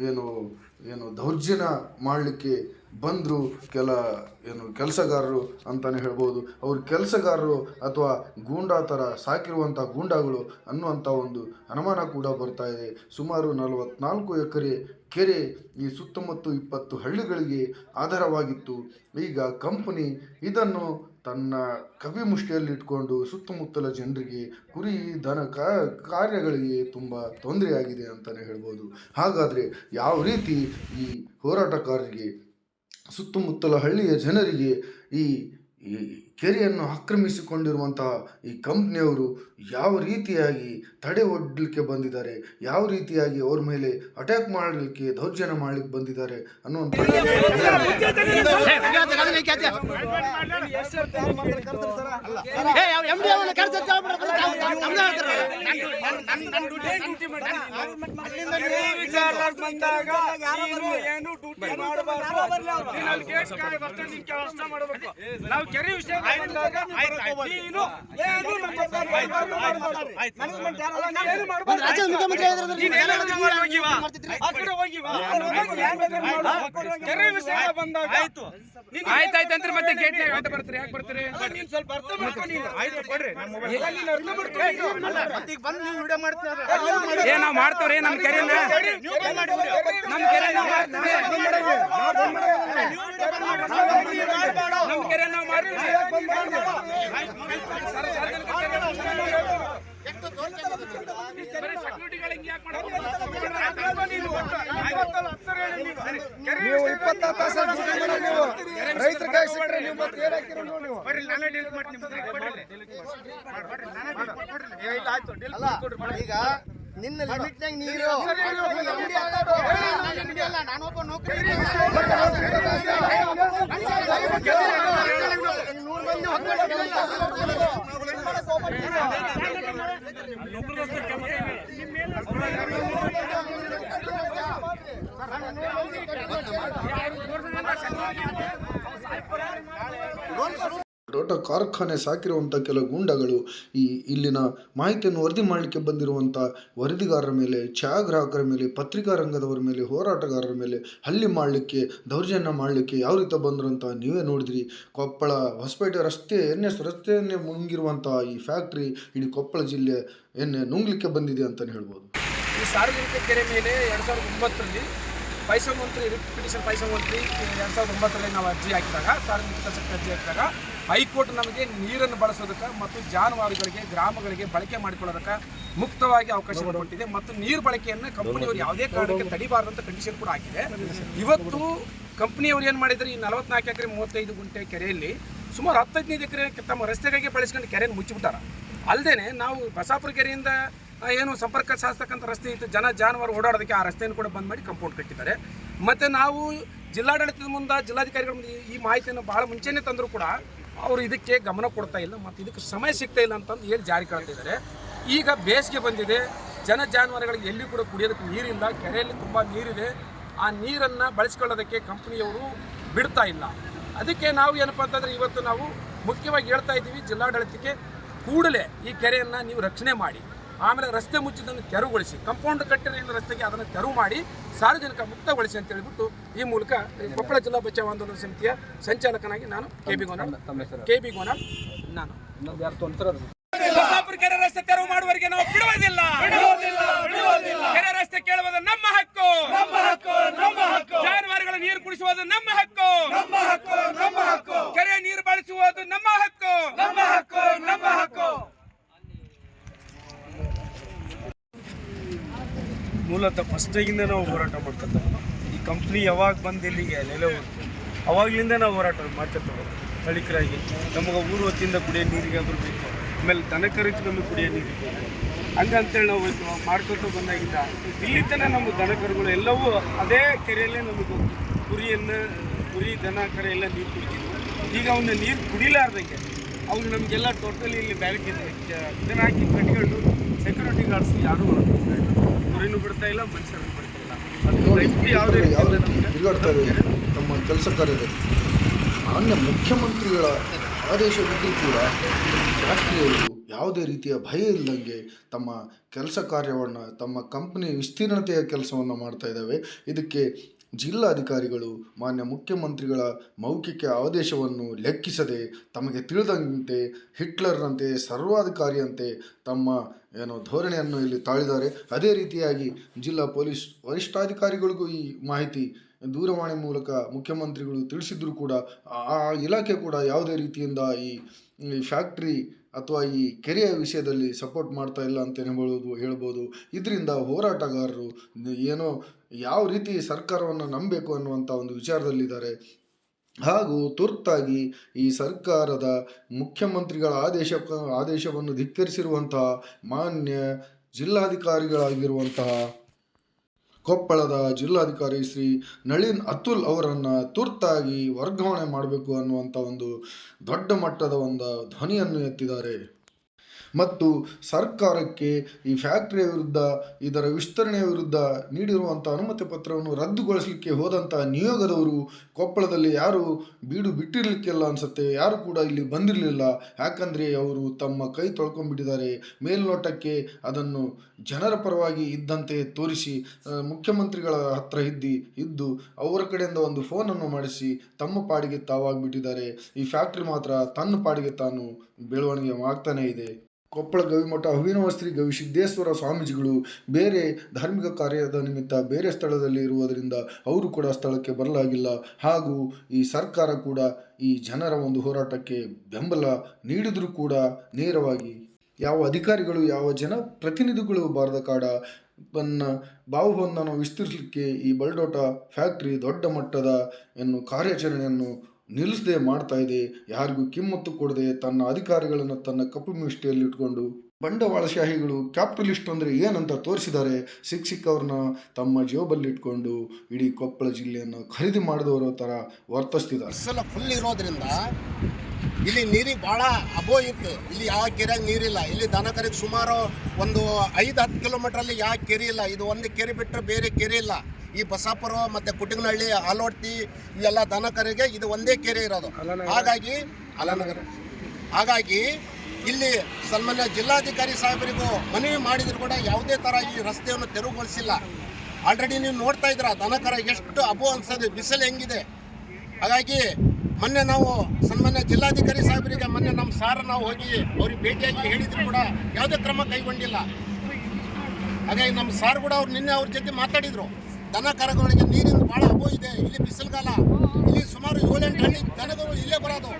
ಏನು ಏನು ದೌರ್ಜನ್ಯ ಮಾಡಲಿಕ್ಕೆ ಬಂದರು ಕೆಲ ಏನು ಕೆಲಸಗಾರರು ಅಂತಲೇ ಹೇಳ್ಬೋದು. ಅವರು ಕೆಲಸಗಾರರು ಅಥವಾ ಗೂಂಡಾ ಥರ ಸಾಕಿರುವಂಥ ಗೂಂಡಾಗಳು ಅನ್ನುವಂಥ ಒಂದು ಅನುಮಾನ ಕೂಡ ಬರ್ತಾ ಇದೆ. ಸುಮಾರು ನಲವತ್ನಾಲ್ಕು ಎಕರೆ ಕೆರೆ ಈ ಸುತ್ತಮುತ್ತ ಇಪ್ಪತ್ತು ಹಳ್ಳಿಗಳಿಗೆ ಆಧಾರವಾಗಿತ್ತು. ಈಗ ಕಂಪನಿ ಇದನ್ನು ತನ್ನ ಕವಿ ಮುಷ್ಟಿಯಲ್ಲಿಟ್ಕೊಂಡು ಸುತ್ತಮುತ್ತಲ ಜನರಿಗೆ ಕುರಿ, ದನ ಕಾರ್ಯಗಳಿಗೆ ತುಂಬ ತೊಂದರೆಯಾಗಿದೆ ಅಂತಲೇ ಹೇಳ್ಬೋದು. ಹಾಗಾದರೆ ಯಾವ ರೀತಿ ಈ ಹೋರಾಟಗಾರರಿಗೆ ಸುತ್ತಮುತ್ತಲ ಹಳ್ಳಿಯ ಜನರಿಗೆ ಈ ಈ ಕೆರೆಯನ್ನು ಆಕ್ರಮಿಸಿಕೊಂಡಿರುವಂತಹ ಈ ಕಂಪ್ನಿಯವರು ಯಾವ ರೀತಿಯಾಗಿ ತಡೆ ಒಡ್ಲಿಕ್ಕೆ ಬಂದಿದ್ದಾರೆ ಯಾವ ರೀತಿಯಾಗಿ ಅವ್ರ ಮೇಲೆ ಅಟ್ಯಾಕ್ ಮಾಡಲಿಕ್ಕೆ ದೌರ್ಜನ್ಯ ಮಾಡಲಿಕ್ಕೆ ಬಂದಿದ್ದಾರೆ ಅನ್ನುವಂಥ ನಾವು ಕೆರೆ ವಿಷಯ ಬಂದಾಗ ನೀನು ಏನು ನಮ್ಮ ಏನು ಮಾಡ್ಬಾರ್ದು. ನೀನು ಏನು ಮಾಡಿ ಹೋಗಿವಾ? ಆ ಕಡೆ ಹೋಗಿವಾ? ಕೆರೆ ವಿಷಯ ಬಂದಾಗ ಆಯ್ತು. ಆಯ್ತಾಯ್ತು ಅಂದ್ರೆ ಮತ್ತೆ ಗೇಟ್ ಅಂತ ಬರ್ತೀರಿ ಯಾಕೆ ಬರ್ತೀರಿ ನೀನು ಸ್ವಲ್ಪ ಅರ್ಥ ಮಾಡ್ಕೊ ನೀನು. ಆಯ್ತು ಕೊಡ್ರಿ ಏ ನಾವ್ ಮಾಡ್ತವ್ರಿ ನಮ್ ಕೆರೆನ? ನಮ್ ಕೆರೆ ನಾವ್ ಮಾಡ್ತೀವಿ ನಮ್ ಕೆರೆ ನಾವ್ ಮಾಡ್ತೀವಿ. ಯಾಕೆ ನೀವು ಇಪ್ಪತ್ತಾರು ತಾಸು ನೀವು. ರೈತರ ಕೈ ಸಿಕ್ಕರೆ ನೀವು ಮತ್ತೆ ಏನ್ ಹಾಕಿರೋ ನೀವು? ಅಲ್ಲ. ಈಗ ನಿನ್ನ ಲಿಮಿಟ್ನಾಗ ನೀರು. ನಾನೊಬ್ಬ ನೌಕರಿ ನೂರು ಮಂದಿ ದೊಡ್ಡ ಕಾರ್ಖಾನೆ ಸಾಕಿರುವಂಥ ಕೆಲವು ಗೂಂಡಗಳು ಈ ಇಲ್ಲಿನ ಮಾಹಿತಿಯನ್ನು ವರದಿ ಮಾಡಲಿಕ್ಕೆ ಬಂದಿರುವಂಥ ವರದಿಗಾರರ ಮೇಲೆ, ಛಾಯಾಗ್ರಾಹಕರ ಮೇಲೆ ಪತ್ರಿಕಾ ರಂಗದವರ ಮೇಲೆ, ಹೋರಾಟಗಾರರ ಮೇಲೆ ಹಲ್ಲಿ ಮಾಡಲಿಕ್ಕೆ, ದೌರ್ಜನ್ಯ ಮಾಡಲಿಕ್ಕೆ ಯಾವ ರೀತಿ ಬಂದರು ಅಂತ ನೀವೇ ನೋಡಿದ್ರಿ. ಕೊಪ್ಪಳ ಹೊಸಪೇಟೆ ರಸ್ತೆ ಎನ್ ಎಸ್ ರಸ್ತೆಯನ್ನೇ ಮುಂಗಿರುವಂಥ ಈ ಫ್ಯಾಕ್ಟ್ರಿ ಇಡೀ ಕೊಪ್ಪಳ ಜಿಲ್ಲೆ ಎನ್ನೆ ನುಂಗ್ಲಿಕ್ಕೆ ಬಂದಿದೆ ಅಂತಲೇ ಹೇಳ್ಬೋದು. ಈ ಸಾರ್ವಜನಿಕ ಕೆರೆ ಮೇಲೆ ಎರಡು ಸಾವಿರದ ಒಂಬತ್ತರಲ್ಲಿ ಪೈಸಾ ಮಂತ್ರಿ ಪಿಟಿಷನ್ ಪೈಸಾ ಮಂತ್ರಿ, ಎರಡು ಸಾವಿರದ ಒಂಬತ್ತರಲ್ಲಿ ನಾವು ಅರ್ಜಿ ಹಾಕಿದಾಗ, ಸಾರ್ವಜನಿಕ ಹಿತಾಸಕ್ತಿ ಅರ್ಜಿ ಹಾಕಿದಾಗ ಹೈಕೋರ್ಟ್ ನಮಗೆ ನೀರನ್ನು ಬಳಸೋದಕ್ಕೆ ಮತ್ತು ಜಾನುವಾರುಗಳಿಗೆ, ಗ್ರಾಮಗಳಿಗೆ ಬಳಕೆ ಮಾಡಿಕೊಳ್ಳೋದಕ್ಕೆ ಮುಕ್ತವಾಗಿ ಅವಕಾಶ ಕೊಟ್ಟಿದೆ. ಮತ್ತು ನೀರು ಬಳಕೆಯನ್ನು ಕಂಪನಿಯವರು ಯಾವುದೇ ಕಾರಣಕ್ಕೆ ತಡಿಬಾರದಂತ ಕಂಡೀಷನ್ ಕೂಡ ಹಾಕಿದೆ. ಇವತ್ತು ಕಂಪನಿಯವರು ಏನು ಮಾಡಿದ್ರು? ಈ ನಲವತ್ನಾಲ್ಕು ಎಕರೆ, ಮೂವತ್ತೈದು ಗುಂಟೆ ಕೆರೆಯಲ್ಲಿ ಸುಮಾರು ಹತ್ತು ಹದಿನೈದು ಎಕರೆ ತಮ್ಮ ರಸ್ತೆಗಾಗಿ ಬಳಸ್ಕೊಂಡು ಕೆರೆಯನ್ನು ಮುಚ್ಚಿಬಿಟ್ಟಾರ. ಅಲ್ಲದೆ ನಾವು ಬಸಾಪುರ ಕೆರೆಯಿಂದ ಏನು ಸಂಪರ್ಕ ಸಾಧಿಸ್ತಕ್ಕಂಥ ರಸ್ತೆ ಇತ್ತು. ಜನ ಜಾನುವಾರು ಓಡಾಡೋದಕ್ಕೆ ಆ ರಸ್ತೆಯನ್ನು ಕೂಡ ಬಂದ್ ಮಾಡಿ ಕಂಪೌಂಡ್ ಕಟ್ಟಿದ್ದಾರೆ. ಮತ್ತು ನಾವು ಜಿಲ್ಲಾಡಳಿತದ ಮುಂದೆ, ಜಿಲ್ಲಾಧಿಕಾರಿಗಳ ಮುಂದೆ ಈ ಮಾಹಿತಿಯನ್ನು ಭಾಳ ಮುಂಚೆನೇ ತಂದರೂ ಕೂಡ ಅವರು ಇದಕ್ಕೆ ಗಮನ ಕೊಡ್ತಾ ಇಲ್ಲ ಮತ್ತು ಇದಕ್ಕೆ ಸಮಯ ಸಿಗ್ತಾ ಇಲ್ಲ ಅಂತಂದು ಹೇಳಿ ಜಾರಿ ಕಳ್ತಿದ್ದಾರೆ ಈಗ ಬೇಸಿಗೆ ಬಂದಿದೆ. ಜನ ಜಾನುವಾರುಗಳಿಗೆ ಎಲ್ಲಿ ಕೂಡ ಕುಡಿಯೋದಕ್ಕೆ ನೀರಿಲ್ಲ. ಕೆರೆಯಲ್ಲಿ ತುಂಬ ನೀರಿದೆ. ಆ ನೀರನ್ನು ಬಳಸ್ಕೊಳ್ಳೋದಕ್ಕೆ ಕಂಪ್ನಿಯವರು ಬಿಡ್ತಾ ಇಲ್ಲ. ಅದಕ್ಕೆ ನಾವು ಏನಪ್ಪ ಅಂತಂದರೆ ಇವತ್ತು ನಾವು ಮುಖ್ಯವಾಗಿ ಹೇಳ್ತಾ ಇದ್ದೀವಿ ಜಿಲ್ಲಾಡಳಿತಕ್ಕೆ ಕೂಡಲೇ ಈ ಕೆರೆಯನ್ನು ನೀವು ರಕ್ಷಣೆ ಮಾಡಿ. ಆಮೇಲೆ ರಸ್ತೆ ಮುಚ್ಚಿದ್ದನ್ನು ತೆರವುಗೊಳಿಸಿ ಕಂಪೌಂಡ್ ಕಟ್ಟಿರೋ ರಸ್ತೆಗೆ ಅದನ್ನು ತೆರವು ಮಾಡಿ ಸಾರ್ವಜನಿಕ ಮುಕ್ತಗೊಳಿಸಿ ಅಂತ ಹೇಳಿಬಿಟ್ಟು ಈ ಮೂಲಕ ಕೊಪ್ಪಳ ಜಿಲ್ಲಾ ಬಚಾವ್ ಆಂದೋಲನ ಸಮಿತಿಯ ಸಂಚಾಲಕನಾಗಿ ನಾನು K B Gonal. K B Gonal ನಾನು. ಕೆರೆ ರಸ್ತೆ ತೆರವು ಮಾಡುವವರೆಗೆ ನಾವು ಬಿಡುವುದಿಲ್ಲ. ಕೆರೆ ರಸ್ತೆ ಕೇಳುವುದು ನಮ್ಮ ಹಕ್ಕು. ಜಾನುವಾರುಗಳ ನೀರು ಕುಡಿಸುವುದು ನಮ್ಮ ಹಕ್ಕು. ನಮ್ಮ ಹಕ್ಕು ನಮ್ಮ ಹಕ್ಕು. ಕೆರೆ ನೀರು ಬಳಸುವುದು ನಮ್ಮ ಹಕ್ಕು. ನಮ್ಮ ಹಕ್ಕು ನಮ್ಮ ಹಕ್ಕು. ಮೂಲತಃ ಫಸ್ಟಿಗಿಂದ ನಾವು ಹೋರಾಟ ಮಾಡ್ಕೊತ ಈ ಕಂಪ್ನಿ ಯಾವಾಗ ಬಂದು ಇಲ್ಲಿಗೆ ನೆಲೆ ಹೋಗ್ತು ಅವಾಗಲಿಂದ ನಾವು ಹೋರಾಟ ಮಾಡ್ತಿರ್ತೇವೆ ಹೋಗ್ತೀವಿ ಸ್ಥಳೀಕರಾಗಿ, ನಮಗೆ ಊರು ಹೊತ್ತಿಂದ ಕುಡಿಯೋ ನೀರಿಗೆ ಬೇಕು, ಆಮೇಲೆ ದನಕರಿತು ನಮಗೆ ಕುಡಿಯೋ ನೀರು ಬೇಕು. ಹಂಗಂತೇಳಿ ನಾವು ಹೋಯ್ತು ಮಾಡ್ಕೊತ ಬಂದಾಗಿಂದ ಇಲ್ಲಿ ತನಕ ನಮ್ಮ ದನಕರುಗಳು ಎಲ್ಲವೂ ಅದೇ ಕೆರೆಯಲ್ಲೇ ನಮಗೆ ಕುರಿಯನ್ನು, ಕುರಿ, ದನ, ಕರೆ ಎಲ್ಲ ನೀರು ಕುಡಿತಿದ್ವು. ಈಗ ಅವನ್ನ ನೀರು ಕುಡಿಲಾರ್ದಂಗೆ ಅವ್ರು ನಮಗೆಲ್ಲ ಟೋಟಲಿ ಇಲ್ಲಿ ಬ್ಯಾರಿಕೇಡ್ ಇದನ್ನ ಹಾಕಿ ಕಟ್ಕೊಂಡು ಸೆಕ್ಯೂರಿಟಿ ಗಾರ್ಡ್ಸ್ ಯಾರೂ ಕುರಿನೂ ಬಿಡ್ತಾ ಇಲ್ಲ ಮನುಷ್ಯರನ್ನು ಬಿಡ್ತಾ ಇಲ್ಲ. ಅದು ಯಾವುದೇ ಇದೆ ಕೆಲಸ ಕಾರ್ಯದಲ್ಲಿ. ಮಾನ್ಯ ಮುಖ್ಯಮಂತ್ರಿಗಳ ಆದೇಶವಿದ್ದರೂ ಕೂಡ ರಾಷ್ಟ್ರೀಯರು ಯಾವುದೇ ರೀತಿಯ ಭಯ ಇಲ್ಲದಂಗೆ ತಮ್ಮ ಕೆಲಸ ಕಾರ್ಯವನ್ನು ತಮ್ಮ ಕಂಪನಿ ವಿಸ್ತೀರ್ಣತೆಯ ಕೆಲಸವನ್ನು ಮಾಡ್ತಾ ಇದ್ದಾವೆ. ಇದಕ್ಕೆ ಜಿಲ್ಲಾಧಿಕಾರಿಗಳು ಮಾನ್ಯ ಮುಖ್ಯಮಂತ್ರಿಗಳ ಮೌಖಿಕ ಆದೇಶವನ್ನು ಲೆಕ್ಕಿಸದೆ ತಮಗೆ ತಿಳಿದಂತೆ ಹಿಟ್ಲರ್ನಂತೆ ಸರ್ವಾಧಿಕಾರಿಯಂತೆ ತಮ್ಮ ಏನು ಧೋರಣೆಯನ್ನು ಇಲ್ಲಿ ತಾಳಿದ್ದಾರೆ. ಅದೇ ರೀತಿಯಾಗಿ ಜಿಲ್ಲಾ ಪೊಲೀಸ್ ವರಿಷ್ಠಾಧಿಕಾರಿಗಳಿಗೂ ಈ ಮಾಹಿತಿ ದೂರವಾಣಿ ಮೂಲಕ ಮುಖ್ಯಮಂತ್ರಿಗಳು ತಿಳಿಸಿದ್ರು ಕೂಡ ಆ ಇಲಾಖೆ ಕೂಡ ಯಾವುದೇ ರೀತಿಯಿಂದ ಈ ಫ್ಯಾಕ್ಟ್ರಿ ಅಥವಾ ಈ ಕೆರೆಯ ವಿಷಯದಲ್ಲಿ ಸಪೋರ್ಟ್ ಮಾಡ್ತಾ ಇಲ್ಲ ಅಂತ ಹೇಳ್ಬೋದು ಹೇಳ್ಬೋದು. ಇದರಿಂದ ಹೋರಾಟಗಾರರು ಏನೋ ಯಾವ ರೀತಿ ಸರ್ಕಾರವನ್ನು ನಂಬಬೇಕು ಅನ್ನುವಂಥ ಒಂದು ವಿಚಾರದಲ್ಲಿದ್ದಾರೆ. ಹಾಗೂ ತುರ್ತಾಗಿ ಈ ಸರ್ಕಾರದ ಮುಖ್ಯಮಂತ್ರಿಗಳ ಆದೇಶ ಆದೇಶವನ್ನು ಧಿಕ್ಕರಿಸಿರುವಂತಹ ಮಾನ್ಯ ಜಿಲ್ಲಾಧಿಕಾರಿಗಳಾಗಿರುವಂತಹ ಕೊಪ್ಪಳದ ಜಿಲ್ಲಾಧಿಕಾರಿ ಶ್ರೀ ನಳಿನ್ ಅತುಲ್ ಅವರನ್ನು ತುರ್ತಾಗಿ ವರ್ಗಾವಣೆ ಮಾಡಬೇಕು ಅನ್ನುವಂಥ ಒಂದು ದೊಡ್ಡ ಮಟ್ಟದ ಒಂದು ಧ್ವನಿಯನ್ನು ಎತ್ತಿದ್ದಾರೆ. ಮತ್ತು ಸರ್ಕಾರಕ್ಕೆ ಈ ಫ್ಯಾಕ್ಟ್ರಿಯ ವಿರುದ್ಧ, ಇದರ ವಿಸ್ತರಣೆಯ ವಿರುದ್ಧ ನೀಡಿರುವಂಥ ಅನುಮತಿ ಪತ್ರವನ್ನು ರದ್ದುಗೊಳಿಸಲಿಕ್ಕೆ ಹೋದಂಥ ನಿಯೋಗದವರು ಕೊಪ್ಪಳದಲ್ಲಿ ಯಾರು ಬೀಡು ಬಿಟ್ಟಿರಲಿಕ್ಕಿಲ್ಲ ಅನಿಸುತ್ತೆ, ಯಾರು ಕೂಡ ಇಲ್ಲಿ ಬಂದಿರಲಿಲ್ಲ. ಯಾಕಂದರೆ ಅವರು ತಮ್ಮ ಕೈ ತೊಳ್ಕೊಂಡ್ಬಿಟ್ಟಿದ್ದಾರೆ. ಮೇಲ್ನೋಟಕ್ಕೆ ಅದನ್ನು ಜನರ ಪರವಾಗಿ ಇದ್ದಂತೆ ತೋರಿಸಿ ಮುಖ್ಯಮಂತ್ರಿಗಳ ಹತ್ರ ಇದ್ದಿ, ಇದ್ದು ಅವರ ಕಡೆಯಿಂದ ಒಂದು ಫೋನನ್ನು ಮಾಡಿಸಿ, ತಮ್ಮ ಪಾಡಿಗೆ ತಾವಾಗಿಬಿಟ್ಟಿದ್ದಾರೆ. ಈ ಫ್ಯಾಕ್ಟ್ರಿ ಮಾತ್ರ ತನ್ನ ಪಾಡಿಗೆ ತಾನು ಬೆಳವಣಿಗೆ ಆಗ್ತಾನೇ ಇದೆ. ಕೊಪ್ಪಳ ಗವಿಮಠ ಅಭಿನವ ಗವಿ ಗವಿಸಿದ್ದೇಶ್ವರ ಸ್ವಾಮೀಜಿಗಳು ಬೇರೆ ಧಾರ್ಮಿಕ ಕಾರ್ಯದ ನಿಮಿತ್ತ ಬೇರೆ ಸ್ಥಳದಲ್ಲಿ ಇರುವುದರಿಂದ ಅವರು ಕೂಡ ಸ್ಥಳಕ್ಕೆ ಬರಲಾಗಿಲ್ಲ. ಹಾಗೂ ಈ ಸರ್ಕಾರ ಕೂಡ ಈ ಜನರ ಒಂದು ಹೋರಾಟಕ್ಕೆ ಬೆಂಬಲ ನೀಡಿದರೂ ಕೂಡ ನೇರವಾಗಿ ಯಾವ ಅಧಿಕಾರಿಗಳು, ಯಾವ ಜನ ಪ್ರತಿನಿಧಿಗಳು ಬಾರದ ಕಾಡ ತನ್ನ ಬಾಹುಬಂಧನ ವಿಸ್ತರಿಸಲಿಕ್ಕೆ ಈ ಬಲ್ಡೋಟ ಫ್ಯಾಕ್ಟ್ರಿ ದೊಡ್ಡ ಮಟ್ಟದ ಎನ್ನು ಕಾರ್ಯಾಚರಣೆಯನ್ನು ನಿಲ್ಲಿಸದೆ ಮಾಡ್ತಾ ಇದೆ. ಯಾರಿಗೂ ಕಿಮ್ಮತ್ತು ಕೊಡದೆ ತನ್ನ ಅಧಿಕಾರಿಗಳನ್ನು ತನ್ನ ಕಪ್ಪು ಮಿಷ್ಟಿಯಲ್ಲಿ ಇಟ್ಕೊಂಡು ಬಂಡವಾಳಶಾಹಿಗಳು ಕ್ಯಾಪಿಟಲಿಸ್ಟ್ ಅಂದರೆ ಏನಂತ ತೋರಿಸಿದ್ದಾರೆ. ಸಿಕ್ ಸಿಕ್ಕವ್ರನ್ನ ತಮ್ಮ ಜೇಬಲ್ಲಿಟ್ಕೊಂಡು ಇಡೀ ಕೊಪ್ಪಳ ಜಿಲ್ಲೆಯನ್ನು ಖರೀದಿ ಮಾಡಿದವರ ಥರ ವರ್ತಿಸ್ತಿದ್ದಾರೆ. ಸಲ ಫುಲ್ ಇರೋದ್ರಿಂದ ಇಲ್ಲಿ ನೀರಿಗೆ ಭಾಳ ಅಬೋ ಇತ್ತು. ಇಲ್ಲಿ ಯಾವ ಕೆರೆಯಾಗ ನೀರಿಲ್ಲ. ಇಲ್ಲಿ ದನ ಕರೆಗೆ ಸುಮಾರು ಒಂದು ಐದು ಹತ್ತು ಕಿಲೋಮೀಟ್ರಲ್ಲಿ ಯಾವ ಕೆರೆ ಇಲ್ಲ. ಇದು ಒಂದು ಕೆರೆ ಬಿಟ್ಟರೆ ಬೇರೆ ಕೆರೆ ಇಲ್ಲ. ಈ ಬಸಾಪುರ ಮತ್ತು ಕುಟಗನಹಳ್ಳಿ ಆಲೋಟ್ತಿ ಇವೆಲ್ಲ ದನ ಕರೆಗೆ ಇದು ಒಂದೇ ಕೆರೆ ಇರೋದು. ಹಾಗಾಗಿ ಅಲನಗರ. ಹಾಗಾಗಿ ಇಲ್ಲಿ ಸನ್ಮಾನ್ಯ ಜಿಲ್ಲಾಧಿಕಾರಿ ಸಾಹೇಬರಿಗೂ ಮನವಿ ಮಾಡಿದ್ರು ಕೂಡ ಯಾವುದೇ ಥರ ಈ ರಸ್ತೆಯನ್ನು ತೆರವುಗೊಳಿಸಿಲ್ಲ. ಆಲ್ರೆಡಿ ನೀವು ನೋಡ್ತಾ ಇದ್ರ ದನಕರ ಎಷ್ಟು ಅಬ್ಬು ಅನ್ಸೋದು ಬಿಸಿಲು ಹೆಂಗಿದೆ. ಹಾಗಾಗಿ ಮೊನ್ನೆ ನಾವು ಸನ್ಮಾನ್ಯ ಜಿಲ್ಲಾಧಿಕಾರಿ ಸಾಹೇಬರಿಗೆ ಮೊನ್ನೆ ನಮ್ಮ ಸಾರ್ ನಾವು ಹೋಗಿ ಅವ್ರಿಗೆ ಭೇಟಿಯಾಗಿ ಹೇಳಿದ್ರು ಕೂಡ ಯಾವುದೇ ಕ್ರಮ ಕೈಗೊಂಡಿಲ್ಲ. ಹಾಗಾಗಿ ನಮ್ಮ ಸಾರ್ ಕೂಡ ಅವ್ರು ನಿನ್ನೆ ಅವ್ರ ಜೊತೆ ಮಾತಾಡಿದ್ರು. ದನ ಕರಗಳಿಗೆ ನೀರಿನ ಭಾಳ ಅಭೋ ಇದೆ. ಇಲ್ಲಿ ಬಿಸಿಲುಗಾಲ. ಇಲ್ಲಿ ಸುಮಾರು ಏಳೆಂಟು ಹಳ್ಳಿ ದನಗಳು ಇಲ್ಲೇ ಬರೋದು.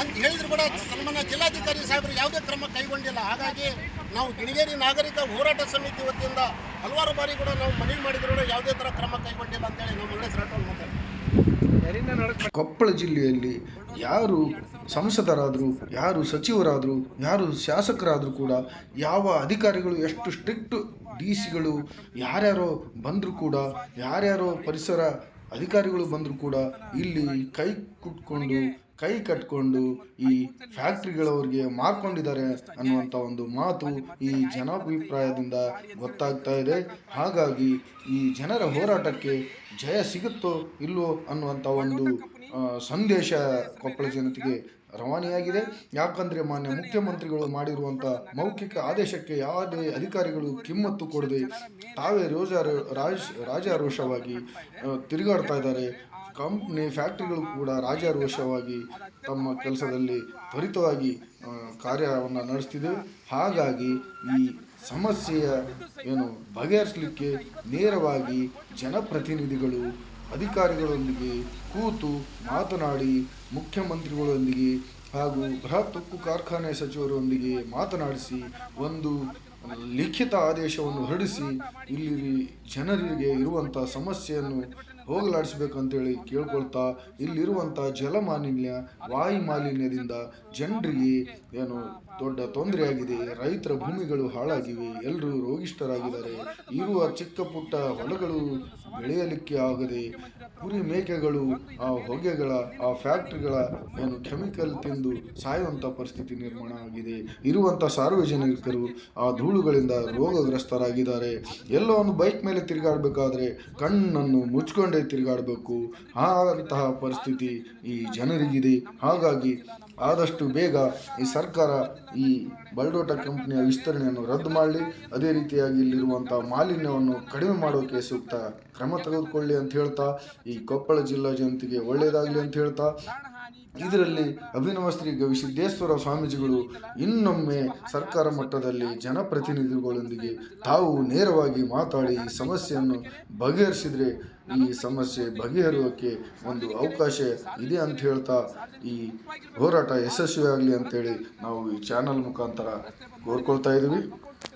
ಅಂತ ಹೇಳಿದ್ರು ಕೂಡ ಸನ್ಮಾನ್ಯ ಜಿಲ್ಲಾಧಿಕಾರಿ ಸಾಹೇಬರು ಯಾವುದೇ ಕ್ರಮ ಕೈಗೊಂಡಿಲ್ಲ. ಹಾಗಾಗಿ ನಾವು ಗಿಣಿಗೇರಿ ನಾಗರಿಕ ಹೋರಾಟ ಸಮಿತಿ ವತಿಯಿಂದ ಹಲವಾರು ಬಾರಿ ಕೂಡ ನಾವು ಮನವಿ ಮಾಡಿದ್ರು ಯಾವುದೇ ಥರ ಕ್ರಮ ಕೈಗೊಂಡಿಲ್ಲ ಅಂತೇಳಿ ನಾವು ಒಳ್ಳೆ ರಾಠೋಡ್ ಮಾತಾಡ್ತೀವಿ ಕೊಪ್ಪಳ ಜಿಲ್ಲೆಯಲ್ಲಿ ಯಾರು ಸಂಸದರಾದರು, ಯಾರು ಸಚಿವರಾದರು, ಯಾರು ಶಾಸಕರಾದರೂ ಕೂಡ ಯಾವ ಅಧಿಕಾರಿಗಳು, ಎಷ್ಟು ಸ್ಟ್ರಿಕ್ಟ್ ಡಿ ಸಿಗಳು, ಯಾರ್ಯಾರೋ ಬಂದರೂ ಕೂಡ, ಯಾರ್ಯಾರೋ ಪರಿಸರ ಅಧಿಕಾರಿಗಳು ಬಂದರೂ ಕೂಡ ಇಲ್ಲಿ ಕೈ ಕುಟ್ಕೊಂಡು ಕೈ ಕಟ್ಕೊಂಡು ಈ ಫ್ಯಾಕ್ಟ್ರಿಗಳವ್ರಿಗೆ ಮಾರ್ಕೊಂಡಿದ್ದಾರೆ ಅನ್ನುವಂಥ ಒಂದು ಮಾತು ಈ ಜನಾಭಿಪ್ರಾಯದಿಂದ ಗೊತ್ತಾಗ್ತಾ ಇದೆ. ಹಾಗಾಗಿ ಈ ಜನರ ಹೋರಾಟಕ್ಕೆ ಜಯ ಸಿಗುತ್ತೋ ಇಲ್ವೋ ಅನ್ನುವಂಥ ಒಂದು ಸಂದೇಶ ಕೊಪ್ಪಳ ಜನತೆಗೆ ರವಾನೆಯಾಗಿದೆ. ಯಾಕಂದರೆ ಮಾನ್ಯ ಮುಖ್ಯಮಂತ್ರಿಗಳು ಮಾಡಿರುವಂಥ ಮೌಖಿಕ ಆದೇಶಕ್ಕೆ ಯಾವುದೇ ಅಧಿಕಾರಿಗಳು ಕಿಮ್ಮತ್ತು ಕೊಡದೆ ತಾವೇ ರೋಜಾರ ರಾಜ, ರಾಜಾರೋಷವಾಗಿ ತಿರುಗಾಡ್ತಾ ಇದ್ದಾರೆ. ಕಂಪ್ನಿ ಫ್ಯಾಕ್ಟ್ರಿಗಳು ಕೂಡ ರಾಜಾರೋಷವಾಗಿ ತಮ್ಮ ಕೆಲಸದಲ್ಲಿ ತ್ವರಿತವಾಗಿ ಕಾರ್ಯವನ್ನು ನಡೆಸ್ತಿದೆ. ಹಾಗಾಗಿ ಈ ಸಮಸ್ಯೆಯ ಏನು ಬಗೆಹರಿಸಲಿಕ್ಕೆ ನೇರವಾಗಿ ಜನಪ್ರತಿನಿಧಿಗಳು, ಅಧಿಕಾರಿಗಳೊಂದಿಗೆ ಕೂತು ಮಾತನಾಡಿ, ಮುಖ್ಯಮಂತ್ರಿಗಳೊಂದಿಗೆ ಹಾಗೂ ಬೃಹತ್ ಉಕ್ಕು ಕಾರ್ಖಾನೆ ಸಚಿವರೊಂದಿಗೆ ಮಾತನಾಡಿಸಿ, ಒಂದು ಲಿಖಿತ ಆದೇಶವನ್ನು ಹೊರಡಿಸಿ ಇಲ್ಲಿ ಜನರಿಗೆ ಇರುವಂಥ ಸಮಸ್ಯೆಯನ್ನು ಹೋಗಲಾಡಿಸ್ಬೇಕಂತೇಳಿ ಕೇಳ್ಕೊಳ್ತಾ ಇಲ್ಲಿರುವಂಥ ಜಲಮಾಲಿನ್ಯ ವಾಯು ಮಾಲಿನ್ಯದಿಂದ ಜನರಿಗೆ ಏನು ದೊಡ್ಡ ತೊಂದರೆಯಾಗಿದೆ. ರೈತರ ಭೂಮಿಗಳು ಹಾಳಾಗಿವೆ. ಎಲ್ಲರೂ ರೋಗಿಷ್ಠರಾಗಿದ್ದಾರೆ. ಇರುವ ಚಿಕ್ಕ ಪುಟ್ಟ ಹೊಲಗಳು ಬೆಳೆಯಲಿಕ್ಕೆ ಆಗದೆ ಕುರಿ ಮೇಕೆಗಳು, ಆ ಹೊಗೆಗಳ, ಆ ಫ್ಯಾಕ್ಟ್ರಿಗಳ ಏನು ಕೆಮಿಕಲ್ ತಿಂದು ಸಾಯುವಂಥ ಪರಿಸ್ಥಿತಿ ನಿರ್ಮಾಣ ಆಗಿದೆ. ಇರುವಂಥ ಸಾರ್ವಜನಿಕರು ಆ ಧೂಳುಗಳಿಂದ ರೋಗಗ್ರಸ್ತರಾಗಿದ್ದಾರೆ. ಎಲ್ಲೋ ಒಂದು ಬೈಕ್ ಮೇಲೆ ತಿರುಗಾಡಬೇಕಾದ್ರೆ ಕಣ್ಣನ್ನು ಮುಚ್ಕೊಂಡೇ ತಿರುಗಾಡಬೇಕು. ಆದಂತಹ ಪರಿಸ್ಥಿತಿ ಈ ಜನರಿಗಿದೆ. ಹಾಗಾಗಿ ಆದಷ್ಟು ಬೇಗ ಈ ಸರ್ಕಾರ ಈ ಬಲ್ಡೋಟ ಕಂಪ್ನಿಯ ವಿಸ್ತರಣೆಯನ್ನು ರದ್ದು ಮಾಡಲಿ. ಅದೇ ರೀತಿಯಾಗಿ ಇಲ್ಲಿರುವಂಥ ಮಾಲಿನ್ಯವನ್ನು ಕಡಿಮೆ ಮಾಡೋಕೆ ಸೂಕ್ತ ಕ್ರಮ ತೆಗೆದುಕೊಳ್ಳಿ ಅಂತ ಹೇಳ್ತಾ, ಈ ಕೊಪ್ಪಳ ಜಿಲ್ಲಾ ಜನತೆಗೆ ಒಳ್ಳೆಯದಾಗಲಿ ಅಂತ ಹೇಳ್ತಾ ಇದರಲ್ಲಿ ಅಭಿನವ ಶ್ರೀ ಗವಿಸಿದ್ದೇಶ್ವರ ಸ್ವಾಮೀಜಿಗಳು ಇನ್ನೊಮ್ಮೆ ಸರ್ಕಾರ ಮಟ್ಟದಲ್ಲಿ ಜನಪ್ರತಿನಿಧಿಗಳೊಂದಿಗೆ ತಾವು ನೇರವಾಗಿ ಮಾತಾಡಿ ಈ ಸಮಸ್ಯೆಯನ್ನು ಬಗೆಹರಿಸಿದರೆ ಈ ಸಮಸ್ಯೆ ಬಗೆಹರಿಯೋಕ್ಕೆ ಒಂದು ಅವಕಾಶ ಇದೆ ಅಂತ ಹೇಳ್ತಾ ಈ ಹೋರಾಟ ಯಶಸ್ವಿಯಾಗಲಿ ಅಂತೇಳಿ ನಾವು ಈ ಚಾನಲ್ ಮುಖಾಂತರ ಕೋರ್ಕೊಳ್ತಾ ಇದ್ದೀವಿ.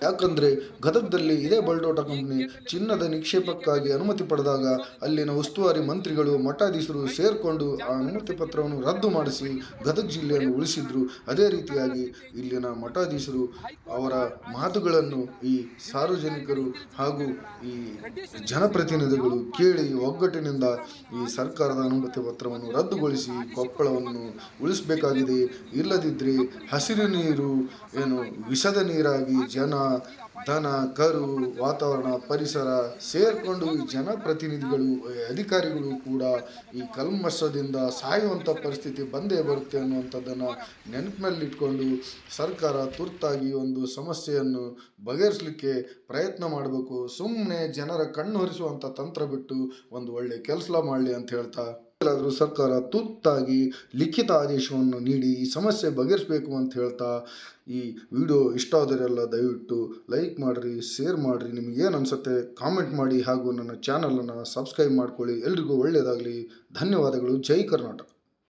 ಯಾಕಂದರೆ ಗದಗದಲ್ಲಿ ಇದೇ ಬಲ್ಡೋಟ ಕಂಪನಿ ಚಿನ್ನದ ನಿಕ್ಷೇಪಕ್ಕಾಗಿ ಅನುಮತಿ ಪಡೆದಾಗ ಅಲ್ಲಿನ ಉಸ್ತುವಾರಿ ಮಂತ್ರಿಗಳು ಮಠಾಧೀಶರು ಸೇರಿಕೊಂಡು ಆ ಅನುಮತಿ ಪತ್ರವನ್ನು ರದ್ದು ಮಾಡಿಸಿ ಗದಗ ಜಿಲ್ಲೆಯನ್ನು ಉಳಿಸಿದ್ರು. ಅದೇ ರೀತಿಯಾಗಿ ಇಲ್ಲಿನ ಮಠಾಧೀಶರು ಅವರ ಮಾತುಗಳನ್ನು ಈ ಸಾರ್ವಜನಿಕರು ಹಾಗೂ ಈ ಜನಪ್ರತಿನಿಧಿಗಳು ಕೇಳಿ ಒಗ್ಗಟ್ಟಿನಿಂದ ಈ ಸರ್ಕಾರದ ಅನುಮತಿ ಪತ್ರವನ್ನು ರದ್ದುಗೊಳಿಸಿ ಕೊಪ್ಪಳವನ್ನು ಉಳಿಸಬೇಕಾಗಿದೆ. ಇಲ್ಲದಿದ್ದರೆ ಹಸಿರು ನೀರು ಏನು ವಿಷದ ನೀರಾಗಿ ಜನ ದನ ಕರು, ವಾತಾವರಣ, ಪರಿಸರ ಸೇರಿಕೊಂಡು ಈ ಜನಪ್ರತಿನಿಧಿಗಳು ಅಧಿಕಾರಿಗಳು ಕೂಡ ಈ ಕಲ್ಮಶದಿಂದ ಸಾಯುವಂಥ ಪರಿಸ್ಥಿತಿ ಬಂದೇ ಬರುತ್ತೆ ಅನ್ನುವಂಥದ್ದನ್ನು ನೆನಪಿನಲ್ಲಿಟ್ಕೊಂಡು ಸರ್ಕಾರ ತುರ್ತಾಗಿ ಒಂದು ಸಮಸ್ಯೆಯನ್ನು ಬಗೆಹರಿಸಲಿಕ್ಕೆ ಪ್ರಯತ್ನ ಮಾಡಬೇಕು. ಸುಮ್ಮನೆ ಜನರ ಕಣ್ಣು ಹೊರಿಸುವಂಥ ತಂತ್ರ ಬಿಟ್ಟು ಒಂದು ಒಳ್ಳೆಯ ಕೆಲಸ ಮಾಡಲಿ ಅಂತ ಹೇಳ್ತಾ ಆದರೂ ಸರ್ಕಾರ ತುತ್ತಾಗಿ ಲಿಖಿತ ಆದೇಶವನ್ನು ನೀಡಿ ಈ ಸಮಸ್ಯೆ ಬಗೆಹರಿಸಬೇಕು ಅಂತ ಹೇಳ್ತಾ ಈ ವಿಡಿಯೋ ಇಷ್ಟ ಆದರೆಲ್ಲ ದಯವಿಟ್ಟು ಲೈಕ್ ಮಾಡಿರಿ, ಶೇರ್ ಮಾಡಿರಿ. ನಿಮಗೇನು ಅನಿಸುತ್ತೆ ಕಾಮೆಂಟ್ ಮಾಡಿ ಹಾಗೂ ನನ್ನ ಚಾನಲನ್ನು ಸಬ್ಸ್ಕ್ರೈಬ್ ಮಾಡ್ಕೊಳ್ಳಿ. ಎಲ್ರಿಗೂ ಒಳ್ಳೆಯದಾಗಲಿ. ಧನ್ಯವಾದಗಳು. ಜೈ ಕರ್ನಾಟಕ.